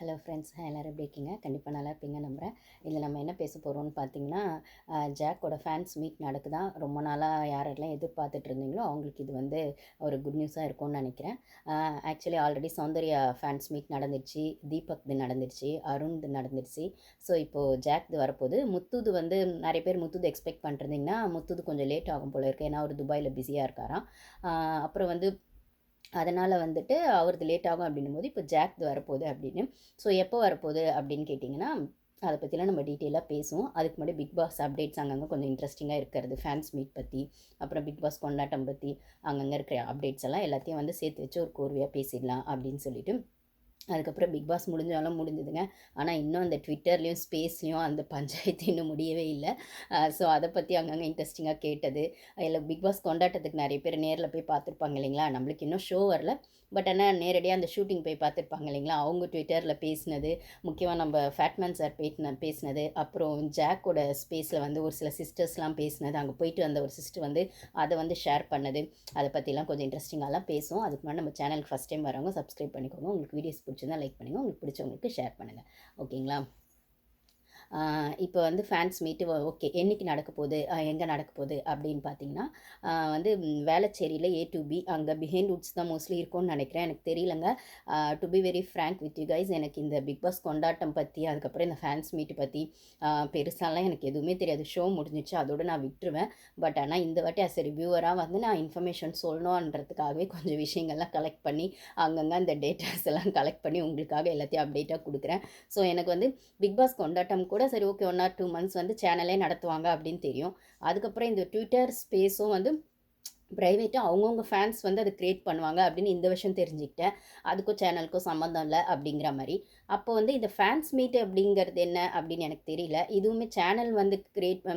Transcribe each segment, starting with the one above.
Hello friends எல்லோரும் எப்படி இருக்கீங்க? கண்டிப்பாக நல்லா இருப்பீங்க நம்புகிறேன் இதில் நம்ம என்ன பேச போகிறோம்னு பார்த்தீங்கன்னா ஜாக்கோட ஃபேன்ஸ் மீட் நடக்குதான் ரொம்ப நாளாக யாரெல்லாம் எதிர்பார்த்துட்டு இருந்தீங்களோ அவங்களுக்கு இது வந்து ஒரு குட் நியூஸாக இருக்கும்னு நினைக்கிறேன். Actually already Soundarya fans meet நடந்துருச்சு தீபக் இது நடந்துருச்சு அருண் இது நடந்துருச்சு. ஸோ இப்போது ஜாக் இது வரப்போகுது. முத்துது வந்து நிறைய பேர் முத்துது எக்ஸ்பெக்ட் பண்ணுறீங்கன்னா முத்துது கொஞ்சம் லேட் ஆகும் போல இருக்குது ஏன்னா அவர் துபாயில் பிஸியாக இருக்காராம். அப்புறம் வந்து அதனால் வந்துட்டு அவரது லேட் ஆகும் அப்படின்னும் போது இப்போ ஜாக் வரப்போகுது அப்படின்னு. ஸோ எப்போ வரப்போகுது அப்படின்னு கேட்டிங்கன்னா அதை பற்றிலாம் நம்ம டீட்டெயிலாக பேசுவோம். அதுக்கு முன்னாடி பிக் பாஸ் அப்டேட்ஸ் அங்கங்கே கொஞ்சம் இன்ட்ரெஸ்டிங்காக இருக்கிறது. ஃபேன்ஸ் மீட் பற்றி அப்புறம் பிக் பாஸ் கொண்டாட்டம் பற்றி அங்கங்கே இருக்கிற அப்டேட்ஸ் எல்லாம் எல்லாத்தையும் வந்து சேர்த்து வச்சு ஒரு கோர்வையாக பேசிடலாம் அப்படின்னு சொல்லிட்டு அதுக்கப்புறம் பிக் பாஸ் முடிஞ்சாலும் முடிஞ்சதுங்க. ஆனால் இன்னும் அந்த ட்விட்டர்லேயும் ஸ்பேஸ்லேயும் அந்த பஞ்சாயத்து இன்னும் முடியவே இல்லை. ஸோ அதை பற்றி அங்கங்கே இன்ட்ரெஸ்டிங்காக கேட்டது. இல்லை பிக் பாஸ் கொண்டாட்டத்துக்கு நிறைய பேர் நேரில் போய் பார்த்துருப்பாங்க இல்லைங்களா? நம்மளுக்கு இன்னும் ஷோ வரல. பட் ஆனால் நேரடியாக அந்த ஷூட்டிங் போய் பார்த்துருப்பாங்க இல்லைங்களா? அவங்க ட்விட்டரில் பேசினது முக்கியமாக நம்ம ஃபேட்மேன் சார் பேசின பேசினது அப்புறம் ஜாக்கோட ஸ்பேஸில் வந்து ஒரு சில சிஸ்டர்ஸ்லாம் பேசினது அங்கே போயிட்டு வந்த ஒரு சிஸ்டர் வந்து அதை வந்து ஷேர் பண்ணது. அதை பற்றிலாம் கொஞ்சம் இன்ட்ரெஸ்டிங்காலாம் பேசுவோம். அதுக்கு முன்னாடி நம்ம சேனலுக்கு ஃபஸ்ட் டைம் வரவங்க சப்ஸ்கிரைப் பண்ணிக்கோங்க. உங்களுக்கு வீடியோஸ் பிடிச்சிருந்தா லைக் பண்ணுங்கள் உங்களுக்கு பிடிச்சவங்களுக்கு ஷேர் பண்ணுங்கள் ஓகேங்களா இப்போ வந்து ஃபேன்ஸ் மீட்டு ஓகே என்னைக்கு நடக்க போகுது? எங்கே நடக்க போகுது? அப்படின்னு பார்த்தீங்கன்னா வந்து வேளச்சேரியில் ஏ டு பி அங்கே பிஹைண்ட் உட்ஸ் தான் மோஸ்ட்லி இருக்கும்னு நினைக்கிறேன். எனக்கு தெரியலங்க. To be very frank with you guys எனக்கு இந்த பிக் பாஸ் கொண்டாட்டம் பற்றி அதுக்கப்புறம் இந்த ஃபேன்ஸ் மீட்டு பற்றி பெருசாலாம் எனக்கு எதுவுமே தெரியாது. ஷோ முடிஞ்சிச்சு அதோடு நான் விட்டுருவேன். பட் ஆனால் இந்த வாட்டி அஸ் ரிவ்யூவராக வந்து நான் இன்ஃபர்மேஷன் சொல்லணுன்றதுக்காகவே கொஞ்சம் விஷயங்கள்லாம் கலெக்ட் பண்ணி அங்கங்கே அந்த டேட்டாஸ் எல்லாம் கலெக்ட் பண்ணி உங்களுக்காக எல்லாத்தையும் அப்டேட்டாக கொடுக்குறேன். ஸோ எனக்கு வந்து பிக் பாஸ் கொண்டாட்டம் கூட சரி okay one or two months வந்து சேனலே நடத்துவாங்க அப்படின்னு தெரியும். அதுக்கப்புறம் இந்த ட்விட்டர் ஸ்பேஸும் வந்து ப்ரைவேட்டாக அவங்கவுங்க ஃபேன்ஸ் வந்து அதை க்ரியேட் பண்ணுவாங்க அப்படின்னு இந்த வருஷம் தெரிஞ்சுக்கிட்டேன். அதுக்கும் சேனலுக்கும் சம்மந்தம் இல்லை அப்படிங்கிற மாதிரி. அப்போ வந்து இந்த ஃபேன்ஸ் மீட் அப்படிங்கிறது என்ன அப்படின்னு எனக்கு தெரியல. இதுவுமே சேனல் வந்து க்ரியேட்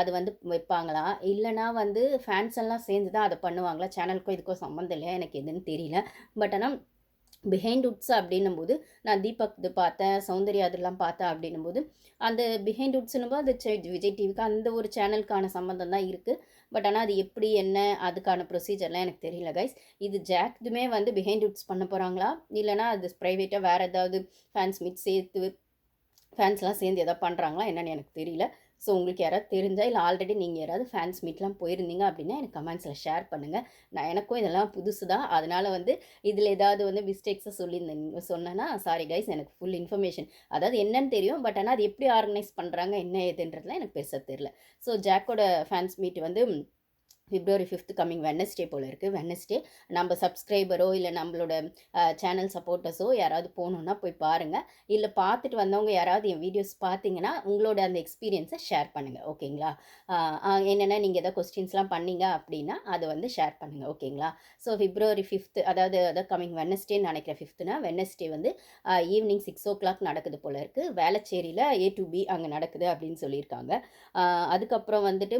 அது வந்து வைப்பாங்களா? இல்லைனா வந்து ஃபேன்ஸ் எல்லாம் சேர்ந்து தான் அதை பண்ணுவாங்களா? சேனலுக்கும் இதுக்கும் சம்மந்தம் இல்லையா? எனக்கு எதுன்னு தெரியல. பட் ஆனால் பிஹைண்ட் உட்ஸ் அப்படின்னும் போது நான் தீபக் இது பார்த்தேன் சௌந்தர்யா அதெல்லாம் பார்த்தேன் அப்படின்னும் போது அந்த பிஹைண்ட் உட்ஸ்னும் போது அது விஜய் டிவிக்கு அந்த ஒரு சேனலுக்கான சம்மந்தம் தான் இருக்குது பட் ஆனால் அது எப்படி என்ன அதுக்கான ப்ரொசீஜர்லாம் எனக்கு தெரியல கைஸ் இது ஜாக்துமே வந்து பிஹைண்ட் உட்ஸ் பண்ண போகிறாங்களா இல்லைனா அது ப்ரைவேட்டாக வேறு ஏதாவது ஃபேன்ஸ் மீட் சேர்த்து ஃபேன்ஸ்லாம் சேர்ந்து எதாவது பண்ணுறாங்களா என்னென்னு எனக்கு தெரியல. ஸோ உங்களுக்கு யாராவது தெரிஞ்சால் இல்லை ஆல்ரெடி நீங்கள் யாராவது ஃபேன்ஸ் மீட்லாம் போயிருந்தீங்க அப்படின்னா எனக்கு கமெண்ட்ஸில் ஷேர் பண்ணுங்கள் நான் எனக்கும் இதெல்லாம் புதுசு தான் அதனால் வந்து இதில் ஏதாவது வந்து மிஸ்டேக்ஸை நீங்கள் சொன்னேன்னா சாரி கைஸ் எனக்கு ஃபுல் இன்ஃபர்மேஷன் அதாவது என்னன்னு தெரியும் பட் ஆனால் அது எப்படி ஆர்கனைஸ் பண்ணுறாங்க என்ன ஏதுன்றதுலாம் எனக்கு பெருசாக தெரில ஸோ ஜாக்கோட ஃபேன்ஸ் மீட் வந்து பிப்ரவரி ஃபிஃப்த் கம்மிங் வெனஸ்டே போல் இருக்குது வெனஸ்டே நம்ம சப்ஸ்கிரைபரோ இல்லை நம்மளோட சேனல் சப்போர்ட்டர்ஸோ யாராவது போகணுன்னா போய் பாருங்கள் இல்லை பார்த்துட்டு வந்தவங்க யாராவது என் வீடியோஸ் பார்த்தீங்கன்னா உங்களோட அந்த எக்ஸ்பீரியன்ஸை ஷேர் பண்ணுங்கள் ஓகேங்களா? என்னென்னா என்னென்ன நீங்கள் எதாவது கொஸ்டின்ஸ்லாம் பண்ணீங்க அப்படின்னா அதை வந்து ஷேர் பண்ணுங்கள் ஓகேங்களா? ஸோ பிப்ரவரி ஃபிஃப்த்து அதாவது அதாவது கம்மிங் வெனஸ்டேன்னு நினைக்கிறேன் ஃபிஃப்த்துனா வெனஸ்டே வந்து ஈவினிங் சிக்ஸ் ஓ கிளாக் நடக்குது போல் இருக்குது வேளச்சேரியில் ஏ டு பி அங்கே நடக்குது அப்படின்னு சொல்லியிருக்காங்க. அதுக்கப்புறம் வந்துட்டு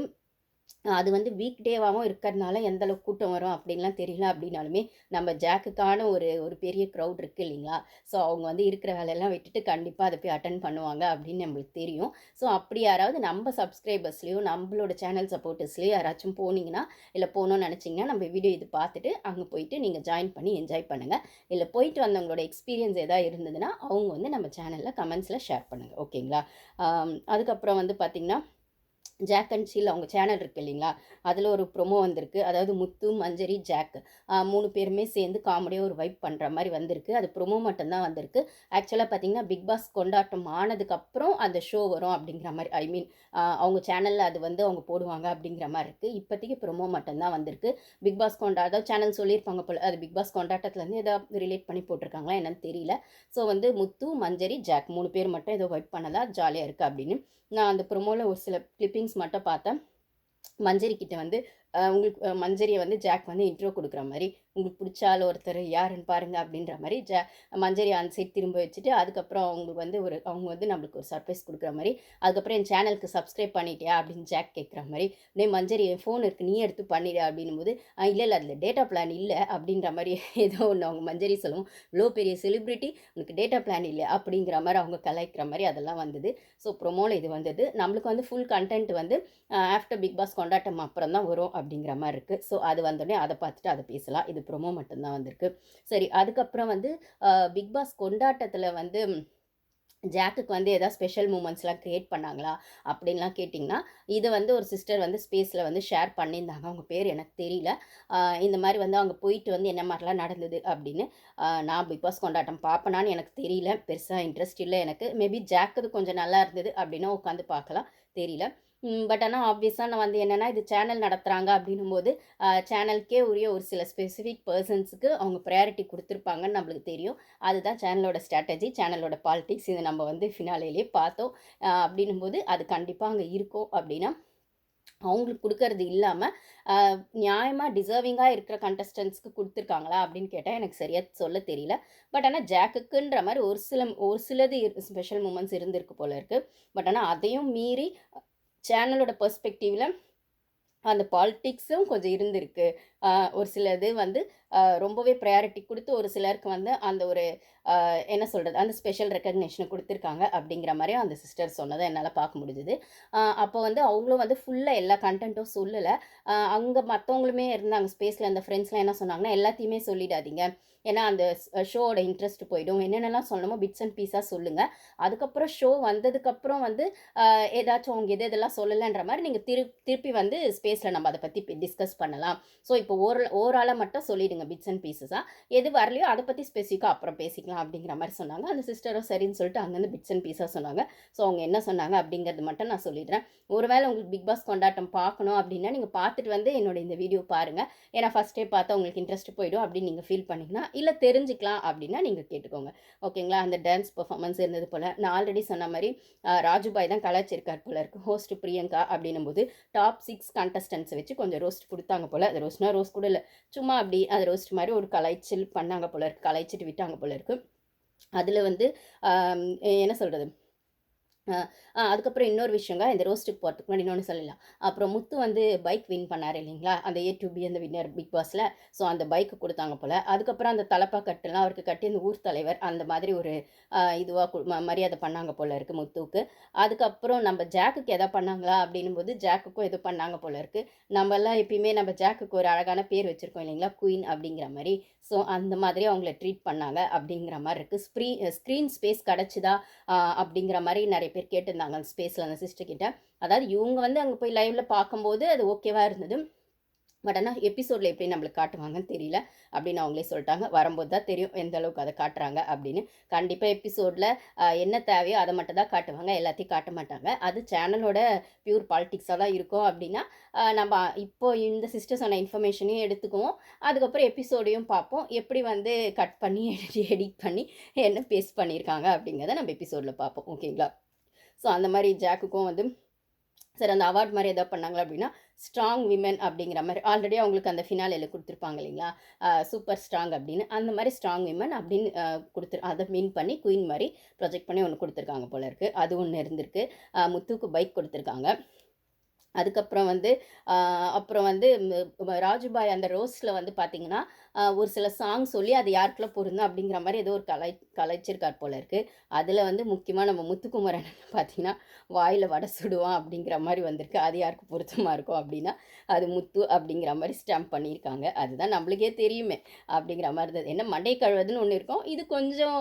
அது வந்து வீக் டேவாகவும் இருக்கிறதுனால எந்த அளவுக்கு கூட்டம் வரும் அப்படின்லாம் தெரியல அப்படின்னாலுமே நம்ம ஜாக்குக்கான ஒரு ஒரு பெரிய க்ரௌட் இருக்குது இல்லைங்களா? ஸோ அவங்க வந்து இருக்கிற வேலையெல்லாம் விட்டுட்டு கண்டிப்பாக அதை போய் அட்டன் பண்ணுவாங்க அப்படின்னு நம்மளுக்கு தெரியும். ஸோ அப்படி யாராவது நம்ம சப்ஸ்கிரைபர்ஸ்லேயோ நம்மளோட சேனல் சப்போர்ட்டர்ஸ்லேயோ யாராச்சும் போனீங்கன்னா இல்லை போகணும்னு நினச்சிங்கன்னா நம்ம வீடியோ இது பார்த்துட்டு அங்கே போயிட்டு நீங்கள் ஜாயின் பண்ணி என்ஜாய் பண்ணுங்கள் இல்லை போயிட்டு வந்தவங்களோட எக்ஸ்பீரியன்ஸ் எதாவது இருந்ததுன்னா அவங்க வந்து நம்ம சேனலில் கமெண்ட்ஸில் ஷேர் பண்ணுங்கள் ஓகேங்களா அதுக்கப்புறம் வந்து பார்த்திங்கன்னா ஜாக் அண்ட் ஷீல் அவங்க சேனல் இருக்கு இல்லைங்களா? அதில் ஒரு ப்ரொமோ வந்திருக்கு. அதாவது முத்து மஞ்சரி ஜாக் மூணு பேருமே சேர்ந்து காமெடியாக ஒரு வைப் பண்ணுற மாதிரி வந்திருக்கு. அது ப்ரொமோ மட்டும்தான் வந்திருக்கு. ஆக்சுவலாக பார்த்தீங்கன்னா பிக் பாஸ் கொண்டாட்டம் ஆனதுக்கப்புறம் அந்த ஷோ வரும் அப்படிங்கிற மாதிரி ஐ மீன் அவங்க சேனலில் அது வந்து அவங்க போடுவாங்க அப்படிங்கிற மாதிரி இருக்குது இப்போதைக்கு ப்ரொமோ மட்டும்தான் வந்திருக்கு. பிக் பாஸ் கொண்டா அதாவது சேனல் சொல்லியிருப்பாங்க போல் அது பிக் பாஸ் கொண்டாட்டத்துலேருந்து ஏதாவது ரிலேட் பண்ணி போட்டிருக்காங்களா என்னன்னு தெரியல. ஸோ வந்து முத்து மஞ்சரி ஜாக் மூணு பேர் மட்டும் ஏதோ வைப் பண்ணதா ஜாலியாக இருக்குது அப்படின்னு நான் அந்த ப்ரொமோவில் ஒரு சில கிளிப்பிங்ஸ் மட்டும் பார்த்தேன். மஞ்சரி கிட்ட வந்து உங்களுக்கு மஞ்சரியை வந்து ஜாக் வந்து இன்ட்ரோ கொடுக்குற மாதிரி. உங்களுக்கு பிடிச்சால் ஒருத்தர் யாருன்னு பாருங்க அப்படின்ற மாதிரி ஜ மஞ்சரி அந்த சைட் திரும்ப வச்சுட்டு அதுக்கப்புறம் அவங்களுக்கு வந்து ஒரு அவங்க வந்து நம்மளுக்கு ஒரு சர்ப்ரைஸ் கொடுக்குற மாதிரி அதுக்கப்புறம் என் சேனலுக்கு சப்ஸ்கிரைப் பண்ணிட்டியா அப்படின்னு ஜாக் கேட்குற மாதிரி டே மஞ்சரி என் ஃபோன் இருக்குது நீ எடுத்து பண்ணிடு அப்படின்னும் போது இல்லை இல்லை அதில் டேட்டா பிளான் இல்லை அப்படின்ற மாதிரி ஏதோ ஒன்று அவங்க மஞ்சரி சொல்லுவோம். இவ்வளோ பெரிய செலிப்ரிட்டி உனக்கு டேட்டா பிளான் இல்லை அப்படிங்கிற மாதிரி அவங்க கலாய்க்கிற மாதிரி அதெல்லாம் வந்தது. ஸோ ப்ரொமோவில் இது வந்தது. நம்மளுக்கு வந்து ஃபுல் கண்டென்ட் வந்து ஆஃப்டர் பிக் பாஸ் கொண்டாட்டம் அப்புறம் தான் வரும் அப்படிங்கிற மாதிரி இருக்குது ஸோ அது வந்தோடனே அதை பார்த்துட்டு அதை பேசலாம். இது ப்ரொமோ மட்டும்தான் வந்திருக்கு. சரி அதுக்கப்புறம் வந்து பிக் பாஸ் கொண்டாட்டத்தில் வந்து ஜாக்குக்கு வந்து எதாவது ஸ்பெஷல் மூமெண்ட்ஸ்லாம் க்ரியேட் பண்ணாங்களா அப்படின்லாம் கேட்டிங்கன்னா இது வந்து ஒரு சிஸ்டர் வந்து ஸ்பேஸில் வந்து ஷேர் பண்ணியிருந்தாங்க. அவங்க பேர் எனக்கு தெரியல. இந்த மாதிரி வந்து அவங்க போயிட்டு வந்து என்ன மாதிரிலாம் நடந்தது அப்படின்னு நான் பிக் பாஸ் கொண்டாட்டம் பார்ப்பேனான்னு எனக்கு தெரியல. பெருசாக இன்ட்ரெஸ்ட் இல்லை எனக்கு. மேபி ஜாக்குது கொஞ்சம் நல்லா இருந்தது அப்படின்னா உட்காந்து பார்க்கலாம். தெரியல. பட் ஆனால் ஆப்வியஸாக நான் வந்து என்னென்னா இது சேனல் நடத்துகிறாங்க அப்படின்னும் போது சேனலுக்கே உரிய ஒரு சில ஸ்பெசிஃபிக் பர்சன்ஸுக்கு அவங்க ப்ரையாரிட்டி கொடுத்துருப்பாங்கன்னு நம்மளுக்கு தெரியும். அதுதான் சேனலோட ஸ்ட்ராட்டஜி சேனலோட பாலிட்டிக்ஸ் இது நம்ம வந்து ஃபினாலேயே பார்த்தோம். அப்படின்னும் போது அது கண்டிப்பாக அங்கே இருக்கும் அப்படின்னா அவங்களுக்கு கொடுக்கறது இல்லாமல் நியாயமாக டிசர்விங்காக இருக்கிற கண்டஸ்டன்ஸ்க்கு கொடுத்துருக்காங்களா அப்படின்னு கேட்டால் எனக்கு சரியாக சொல்ல தெரியல. பட் ஆனால் ஜாக்குக்குன்ற மாதிரி ஒரு சில ஒரு சிலது ஸ்பெஷல் மூமெண்ட்ஸ் இருந்திருக்கு போல இருக்குது பட் ஆனால் அதையும் மீறி சேனலோட பர்ஸ்பெக்டிவில் அந்த பாலிட்டிக்ஸும் கொஞ்சம் இருந்திருக்கு. ஒரு ஒரு சிலது வந்து ரொம்பவே ப்ரையாரிட்டி கொடுத்து ஒரு சிலருக்கு வந்து அந்த ஒரு என்ன சொல்கிறது அந்த ஸ்பெஷல் ரெக்கக்னேஷனை கொடுத்துருக்காங்க அப்படிங்கிற மாதிரியும் அந்த சிஸ்டர் சொன்னதை என்னால் பார்க்க முடிஞ்சுது. அப்போ வந்து அவங்களும் வந்து ஃபுல்லாக எல்லா கண்டென்ட்டும் சொல்லலை. அங்கே மற்றவங்களுமே இருந்தாங்க ஸ்பேஸில் அந்த ஃப்ரெண்ட்ஸ்லாம் என்ன சொன்னாங்கன்னா எல்லாத்தையுமே சொல்லிடாதீங்க. ஏன்னா அந்த ஷோவோட இன்ட்ரெஸ்ட் போயிடும். என்னென்னலாம் சொல்லணுமோ பிட்ஸ் அண்ட் பீஸாக சொல்லுங்கள் அதுக்கப்புறம் ஷோ வந்ததுக்கப்புறம் வந்து ஏதாச்சும் அவங்க எது இதெல்லாம் சொல்லலைன்ற மாதிரி நீங்கள் திரு திருப்பி வந்து ஸ்பேஸில் நம்ம அதை பற்றி டிஸ்கஸ் பண்ணலாம். ஸோ இப்போ ஓர ஓவராலாக மட்டும் சொல்லிடுங்க பிட்ஸ் அண்ட் பீஸஸாக எது வரலையோ அதை பற்றி ஸ்பெசிஃபிக்காக அப்புறம் பேசிக்கலாம் அப்படிங்கிற மாதிரி சொன்னாங்க. அந்த சிஸ்டரும் சரின்னு சொல்லிட்டு அங்கேருந்து பிட்ஸ் அண்ட் பீஸாக சொன்னாங்க. ஸோ அவங்க என்ன சொன்னாங்க அப்படிங்கிறது மட்டும் நான் சொல்லிடுறேன். ஒருவேளை உங்களுக்கு பிக் பாஸ் கொண்டாட்டம் பார்க்கணும் அப்படின்னா நீங்கள் பார்த்துட்டு வந்து என்னோட இந்த வீடியோ பாருங்கள் ஏன்னா ஃபஸ்ட்டே பார்த்தா உங்களுக்கு இன்ட்ரெஸ்ட் போயிடும் அப்படின்னு நீங்கள் ஃபீல் பண்ணிங்கன்னா இல்லை தெரிஞ்சுக்கலாம் அப்படின்னா நீங்கள் கேட்டுக்கோங்க. ஓகேங்களா? அந்த டான்ஸ் பர்ஃபார்மன்ஸ் இருந்தது போல். நான் ஆல்ரெடி சொன்ன மாதிரி ராஜுபாய் தான் கலாச்சிருக்கார் போல இருக்குது ஹோஸ்ட் பிரியங்கா அப்படின்னும் போது டாப் சிக்ஸ் கண்டஸ்டன்ஸை வச்சு கொஞ்சம் ரோஸ்ட் கொடுத்தாங்க போல். அது ரோஸ்ட்னா ரோஸ்ட் கூட இல்லை. சும்மா அப்படி அது ரோஸ்ட் மாதிரி ஒரு கலாய்ச்சல் பண்ணாங்க போல இருக்குது கலாய்ச்சிட்டு விட்டாங்க போல இருக்குது அதில் வந்து என்ன சொல்கிறது அதுக்கப்புறம் இன்னொரு விஷயங்க இந்த ரோஸ்ட்டுக்கு போகிறதுக்கு முன்னாடி இன்னொன்று சொல்லலாம். அப்புறம் முத்து வந்து பைக் வின் பண்ணார் இல்லைங்களா? அந்த ஏ டு பி அந்த வின்னர் பிக் பாஸில் ஸோ அந்த பைக்கு கொடுத்தாங்க போல். அதுக்கப்புறம் அந்த தலப்பா கட்டுலாம் அவருக்கு கட்டி அந்த ஊர் தலைவர் அந்த மாதிரி ஒரு இதுவாக மரியாதை பண்ணாங்க போல் இருக்குது முத்துவுக்கு. அதுக்கப்புறம் நம்ம ஜாக்குக்கு எதை பண்ணாங்களா? அப்படின்னும் போது ஜாக்குக்கும் எதுவும் பண்ணாங்க போல் இருக்குது நம்மலாம் எப்பயுமே நம்ம ஜாக்குக்கு ஒரு அழகான பேர் வச்சுருக்கோம் இல்லைங்களா? குயின் அப்படிங்கிற மாதிரி. ஸோ அந்த மாதிரி அவங்கள ட்ரீட் பண்ணாங்க அப்படிங்கிற மாதிரி இருக்குது ஸ்க்ரீன் ஸ்க்ரீன் ஸ்பேஸ் கிடச்சிதா அப்படிங்கிற மாதிரி நிறைய பேர் கேட்டிருந்தாங்க அந்த ஸ்பேஸில் அந்த சிஸ்டர்கிட்ட அதாவது இவங்க வந்து அங்கே போய் லைவ்ல பார்க்கும்போது அது ஓகேவாக இருந்தது. பட் ஆனால் எபிசோடில் எப்படி நம்மளுக்கு காட்டுவாங்கன்னு தெரியல. அப்படின்னு அவங்களே சொல்லிட்டாங்க. வரும்போது தான் தெரியும் எந்த அளவுக்கு அதை காட்டுறாங்க அப்படின்னு. கண்டிப்பாக எபிசோடில் என்ன தேவையோ அதை மட்டும் தான் காட்டுவாங்க. எல்லாத்தையும் காட்ட மாட்டாங்க. அது சேனலோட பியூர் பாலிட்டிக்ஸாக தான் இருக்கும் அப்படின்னா நம்ம இப்போ இந்த சிஸ்டர் சொன்ன இன்ஃபர்மேஷனையும் எடுத்துக்குவோம். அதுக்கப்புறம் எபிசோடையும் பார்ப்போம். எப்படி வந்து கட் பண்ணி எடிட் பண்ணி என்ன பேஸ்ட் பண்ணியிருக்காங்க அப்படிங்கிறத நம்ம எபிசோடில் பார்ப்போம். ஓகேங்களா ஸோ அந்த மாதிரி ஜாக்குக்கும் வந்து சரி அந்த அவார்ட் மாதிரி எதாவது பண்ணாங்களா அப்படின்னா ஸ்ட்ராங் விமன் அப்படிங்கிற மாதிரி ஆல்ரெடி அவங்களுக்கு அந்த ஃபினாலில் கொடுத்துருப்பாங்க இல்லைங்களா? சூப்பர் ஸ்ட்ராங் அப்படின்னு. அந்த மாதிரி ஸ்ட்ராங் விமன் அப்படின்னு கொடுத்துரு அதை மீன் பண்ணி குயின் மாதிரி ப்ரொஜெக்ட் பண்ணி ஒன்று கொடுத்துருக்காங்க போல இருக்குது அது ஒன்று இருந்திருக்கு. முத்துக்கு பைக் கொடுத்துருக்காங்க. அதுக்கப்புறம் வந்து அப்புறம் வந்து ராஜுபாய் அந்த ரோஸில் வந்து பார்த்தீங்கன்னா ஒரு சில சாங் சொல்லி அது யாருக்கெல்லாம் பொருந்தும் அப்படிங்கிற மாதிரி ஏதோ ஒரு கலை கலைச்சிருக்கார் போல இருக்குது அதில் வந்து முக்கியமாக நம்ம முத்துக்குமரன் பார்த்தீங்கன்னா வாயில் வடை சுடுவான் அப்படிங்கிற மாதிரி வந்திருக்கு. அது யாருக்கு பொருத்தமாக இருக்கும் அப்படின்னா அது முத்து அப்படிங்கிற மாதிரி ஸ்டாம்ப் பண்ணியிருக்காங்க. அதுதான் நம்மளுக்கே தெரியுமே அப்படிங்கிற மாதிரி இருந்தது. என்ன மண்டை கழுவுதுன்னு ஒன்று இருக்கும். இது கொஞ்சம்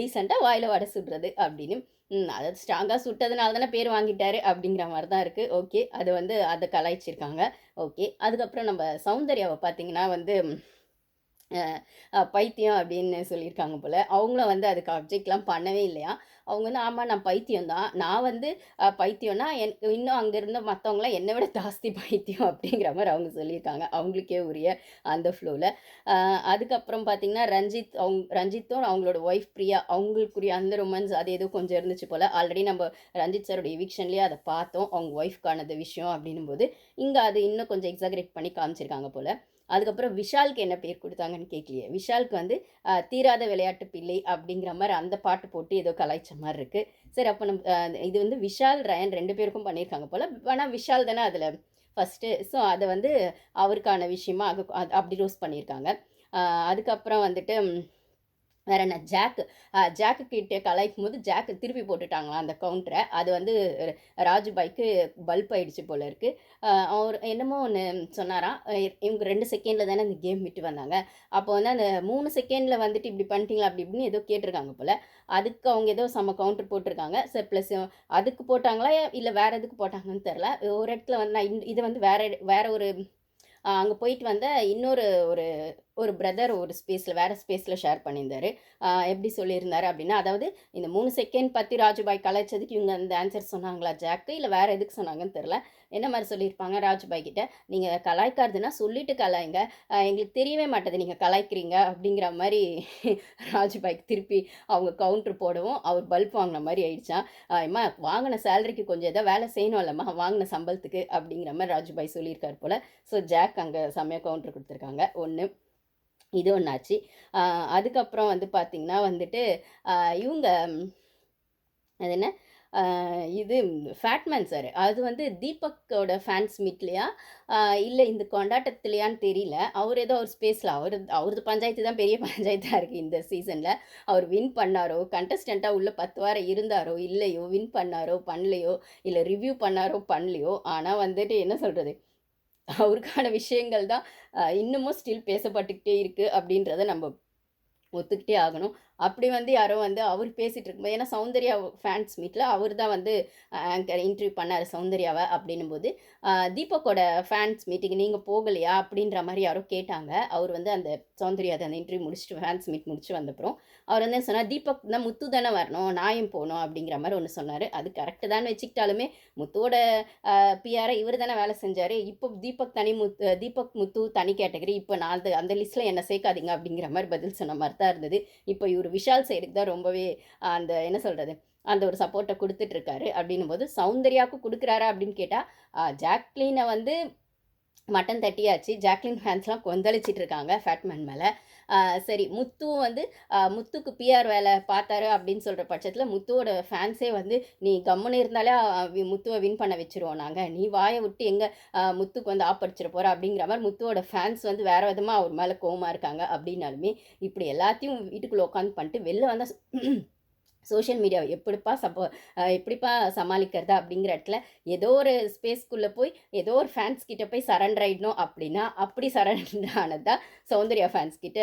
டீசெண்டாக வாயில் வடை சுடுறது அப்படின்னு அதாவது ஸ்ட்ராங்காக சுட்டதுனால தானே பேர் வாங்கிட்டாரு அப்படிங்கிற மாதிரி தான் இருக்குது ஓகே அது வந்து அதை கலாய்ச்சிருக்காங்க. ஓகே அதுக்கப்புறம் நம்ம சௌந்தர்யாவை பார்த்தீங்கன்னா வந்து பைத்தியம் அப்படின்னு சொல்லியிருக்காங்க போல். அவங்களும் வந்து அதுக்கு அப்ஜெக்ட்லாம் பண்ணவே இல்லையா? அவங்க வந்து ஆமாம் நான் பைத்தியம் தான் நான் வந்து பைத்தியம்னா என் இன்னும் அங்கே இருந்த மற்றவங்களாம் என்னை விட ஜாஸ்தி பைத்தியம் அப்படிங்கிற மாதிரி அவங்க சொல்லியிருக்காங்க. அவங்களுக்கே உரிய அந்த ஃப்ளோவில் அதுக்கப்புறம் பார்த்திங்கன்னா ரஞ்சித் அவங்க ரஞ்சித்தும் அவங்களோட ஒய்ஃப் பிரியா அவங்களுக்குரிய அந்த ரொமான்ஸ் அது ஏதோ கொஞ்சம் இருந்துச்சு போல். ஆல்ரெடி நம்ம ரஞ்சித் சாரோட எவிக்ஷன்லேயே அதை பார்த்தோம். அவங்க ஒய்ஃப்கானது விஷயம் அப்படின்னும் போது இங்கே அது இன்னும் கொஞ்சம் எக்ஸாகரேட் பண்ணி காமிச்சிருக்காங்க போல். அதுக்கப்புறம் விஷாலுக்கு என்ன பேர் கொடுத்தாங்கன்னு கேட்கலையே விஷாலுக்கு வந்து தீராத விளையாட்டு பிள்ளை அப்படிங்கிற மாதிரி அந்த பாட்டு போட்டு ஏதோ கலாய்ச்ச மாதிரி இருக்குது சரி அப்போ நம்ம இது வந்து விஷால் ரயன் ரெண்டு பேருக்கும் பண்ணியிருக்காங்க போல். ஆனால் விஷால் தானே அதில் ஃபஸ்ட்டு ஸோ அதை வந்து அவருக்கான விஷயமா அது அப்படி ரோஸ் பண்ணியிருக்காங்க. அதுக்கப்புறம் வந்துட்டு வேற என்ன ஜாக்கு ஜாக்கு கிட்டே கலாய்க்கும் போது ஜாக்கு திருப்பி போட்டுட்டாங்களாம் அந்த கவுண்டரை அது வந்து ராஜுபாய்க்கு பல்ப் ஆயிடுச்சு போல இருக்கு. அவர் என்னமோ ஒன்று சொன்னாராம். இவங்க ரெண்டு செகண்டில் தானே அந்த கேம் விட்டு வந்தாங்க. அப்போ வந்து அந்த மூணு செகண்டில் வந்துட்டு இப்படி பண்ணிட்டீங்களா அப்படி இப்படின்னு ஏதோ கேட்டிருக்காங்க போல். அதுக்கு அவங்க ஏதோ செம்ம கவுண்டர் போட்டிருக்காங்க. சார் ப்ளஸ் அதுக்கு போட்டாங்களா இல்லை வேறு எதுக்கு போட்டாங்கன்னு தெரில ஒரு இடத்துல வந்து நான் இது வந்து வேற வேற ஒரு அங்கே போயிட்டு வந்த இன்னொரு ஒரு ஒரு பிரதர் ஒரு ஸ்பேஸில் வேறு ஸ்பேஸில் ஷேர் பண்ணியிருந்தாரு. எப்படி சொல்லியிருந்தார் அப்படின்னா அதாவது இந்த மூணு செகண்ட் பற்றி ராஜுபாய் கலைச்சதுக்கு இவங்க அந்த ஆன்சர் சொன்னாங்களா ஜாக்கு? இல்லை வேறு எதுக்கு சொன்னாங்கன்னு தெரில என்ன மாதிரி சொல்லியிருப்பாங்க ராஜுபாய் கிட்ட? நீங்கள் கலாய்க்காதுன்னா சொல்லிட்டு கலாய்ங்க. எங்களுக்கு தெரியவே மாட்டேது நீங்கள் கலாய்க்கிறீங்க அப்படிங்கிற மாதிரி ராஜுபாய்க்கு திருப்பி அவங்க கவுண்ட்ரு போடவும் அவர் பல்ப் வாங்கின மாதிரி ஆயிடுச்சான் அம்மா வாங்கின சேலரிக்கு கொஞ்சம் எதாவது வேலை செய்யணும் இல்லைம்மா வாங்கின சம்பளத்துக்கு அப்படிங்கிற மாதிரி ராஜுபாய் சொல்லியிருக்கார் போல். ஸோ ஜாக் அங்கே செம்மையாக கவுண்ட்ரு கொடுத்துருக்காங்க. ஒன்று இது ஒன்றாச்சு அதுக்கப்புறம் வந்து பார்த்திங்கன்னா வந்துட்டு இவங்க அது என்ன? இது ஃபேட்மேன் சார் அது வந்து தீபக்கோட ஃபேன்ஸ் மீட்லையா இல்லை இந்த கொண்டாட்டத்துலையான்னு தெரியல. அவர் ஏதோ ஒரு ஸ்பேஸில் அவர் அவரது பஞ்சாயத்து தான் பெரிய பஞ்சாயத்தாக இருக்குது இந்த சீசனில் அவர் வின் பண்ணாரோ கண்டஸ்டண்ட்டாக உள்ள பத்து வாரம் இருந்தாரோ இல்லையோ வின் பண்ணாரோ பண்ணலையோ இல்லை ரிவ்யூ பண்ணாரோ பண்ணலையோ ஆனால் வந்துட்டு என்ன சொல்கிறது அவருக்கான விஷயங்கள் தான் இன்னமும் ஸ்டில் பேசப்பட்டுக்கிட்டே இருக்குது அப்படின்றத நம்ம ஒத்துக்கிட்டே ஆகணும். அப்படி வந்து யாரோ வந்து அவர் பேசிகிட்டு இருக்கும்போது ஏன்னா சௌந்தர்யா ஃபேன்ஸ் மீட்டில் அவர் தான் வந்து ஆங்கர் இன்டர்வியூ பண்ணார் சௌந்தர்யாவை அப்படின்னும் போது தீபக்கோட ஃபேன்ஸ் மீட்டிங் நீங்கள் போகலையா? அப்படின்ற மாதிரி யாரோ கேட்டாங்க. அவர் வந்து அந்த சௌந்தர்யா அந்த இன்டர்வியூ முடிச்சுட்டு ஃபேன்ஸ் மீட் முடிச்சு வந்தப்புறம் அவர் வந்து சொன்னார் தீபக் தான் முத்து தானே வரணும் நாயம் போகணும் அப்படிங்கிற மாதிரி ஒன்று சொன்னார். அது கரெக்டு தான் வச்சுக்கிட்டாலுமே முத்துவோட பிஆரை இவர் தானே வேலை செஞ்சார். இப்போ தீபக் தனி முத்து தீபக் முத்து தனி கேட்டகரி இப்போ நான் அந்த அந்த லிஸ்ட்டில் என்ன சேர்க்காதீங்க அப்படிங்கிற மாதிரி பதில் சொன்ன மாதிரி தான் இருந்தது. இப்போ இவர் விஷால் சைடுக்கு தான் ரொம்பவே அந்த என்ன சொல்கிறது அந்த ஒரு சப்போர்ட்டை கொடுத்துட்ருக்காரு. அப்படின்னும் போது சௌந்தர்யாவுக்கும் கொடுக்குறாரா அப்படின்னு கேட்டால் ஜாக்லீனை வந்து மட்டன் தட்டியாச்சு. ஜாக்லின் ஃபேன்ஸ்லாம் கொந்தளிச்சிட்டு இருக்காங்க ஃபேட்மேன் மேலே. சரி முத்து வந்து முத்துக்கு பிஆர் வேலை பார்த்தாரு அப்படின்னு சொல்கிற பட்சத்தில் முத்துவோட ஃபேன்ஸே வந்து நீ கம்முன்னு இருந்தாலே முத்துவை வின் பண்ண வச்சுருவோம் நாங்கள் நீ வாயை விட்டு எங்கே முத்துக்கு வந்து ஆப்படிச்சிட போகிற அப்படிங்கிற மாதிரி முத்துவோட ஃபேன்ஸ் வந்து வேறு விதமாக அவர் மேலே கோவமாக இருக்காங்க. அப்படின்னாலுமே இப்படி எல்லாத்தையும் வீட்டுக்குள்ளே உட்காந்து பண்ணிட்டு வெளில வந்தால் சோஷியல் மீடியாவை எப்படிப்பா சப்போ எப்படிப்பா சமாளிக்கிறதா அப்படிங்கிற இடத்துல ஏதோ ஒரு ஸ்பேஸ்க்குள்ளே போய் ஏதோ ஒரு ஃபேன்ஸ் கிட்ட போய் சரண்டர் ஆகிடணும் அப்படின்னா அப்படி சரண்டர் ஆனது தான் சௌந்தர்யா ஃபேன்ஸ் கிட்ட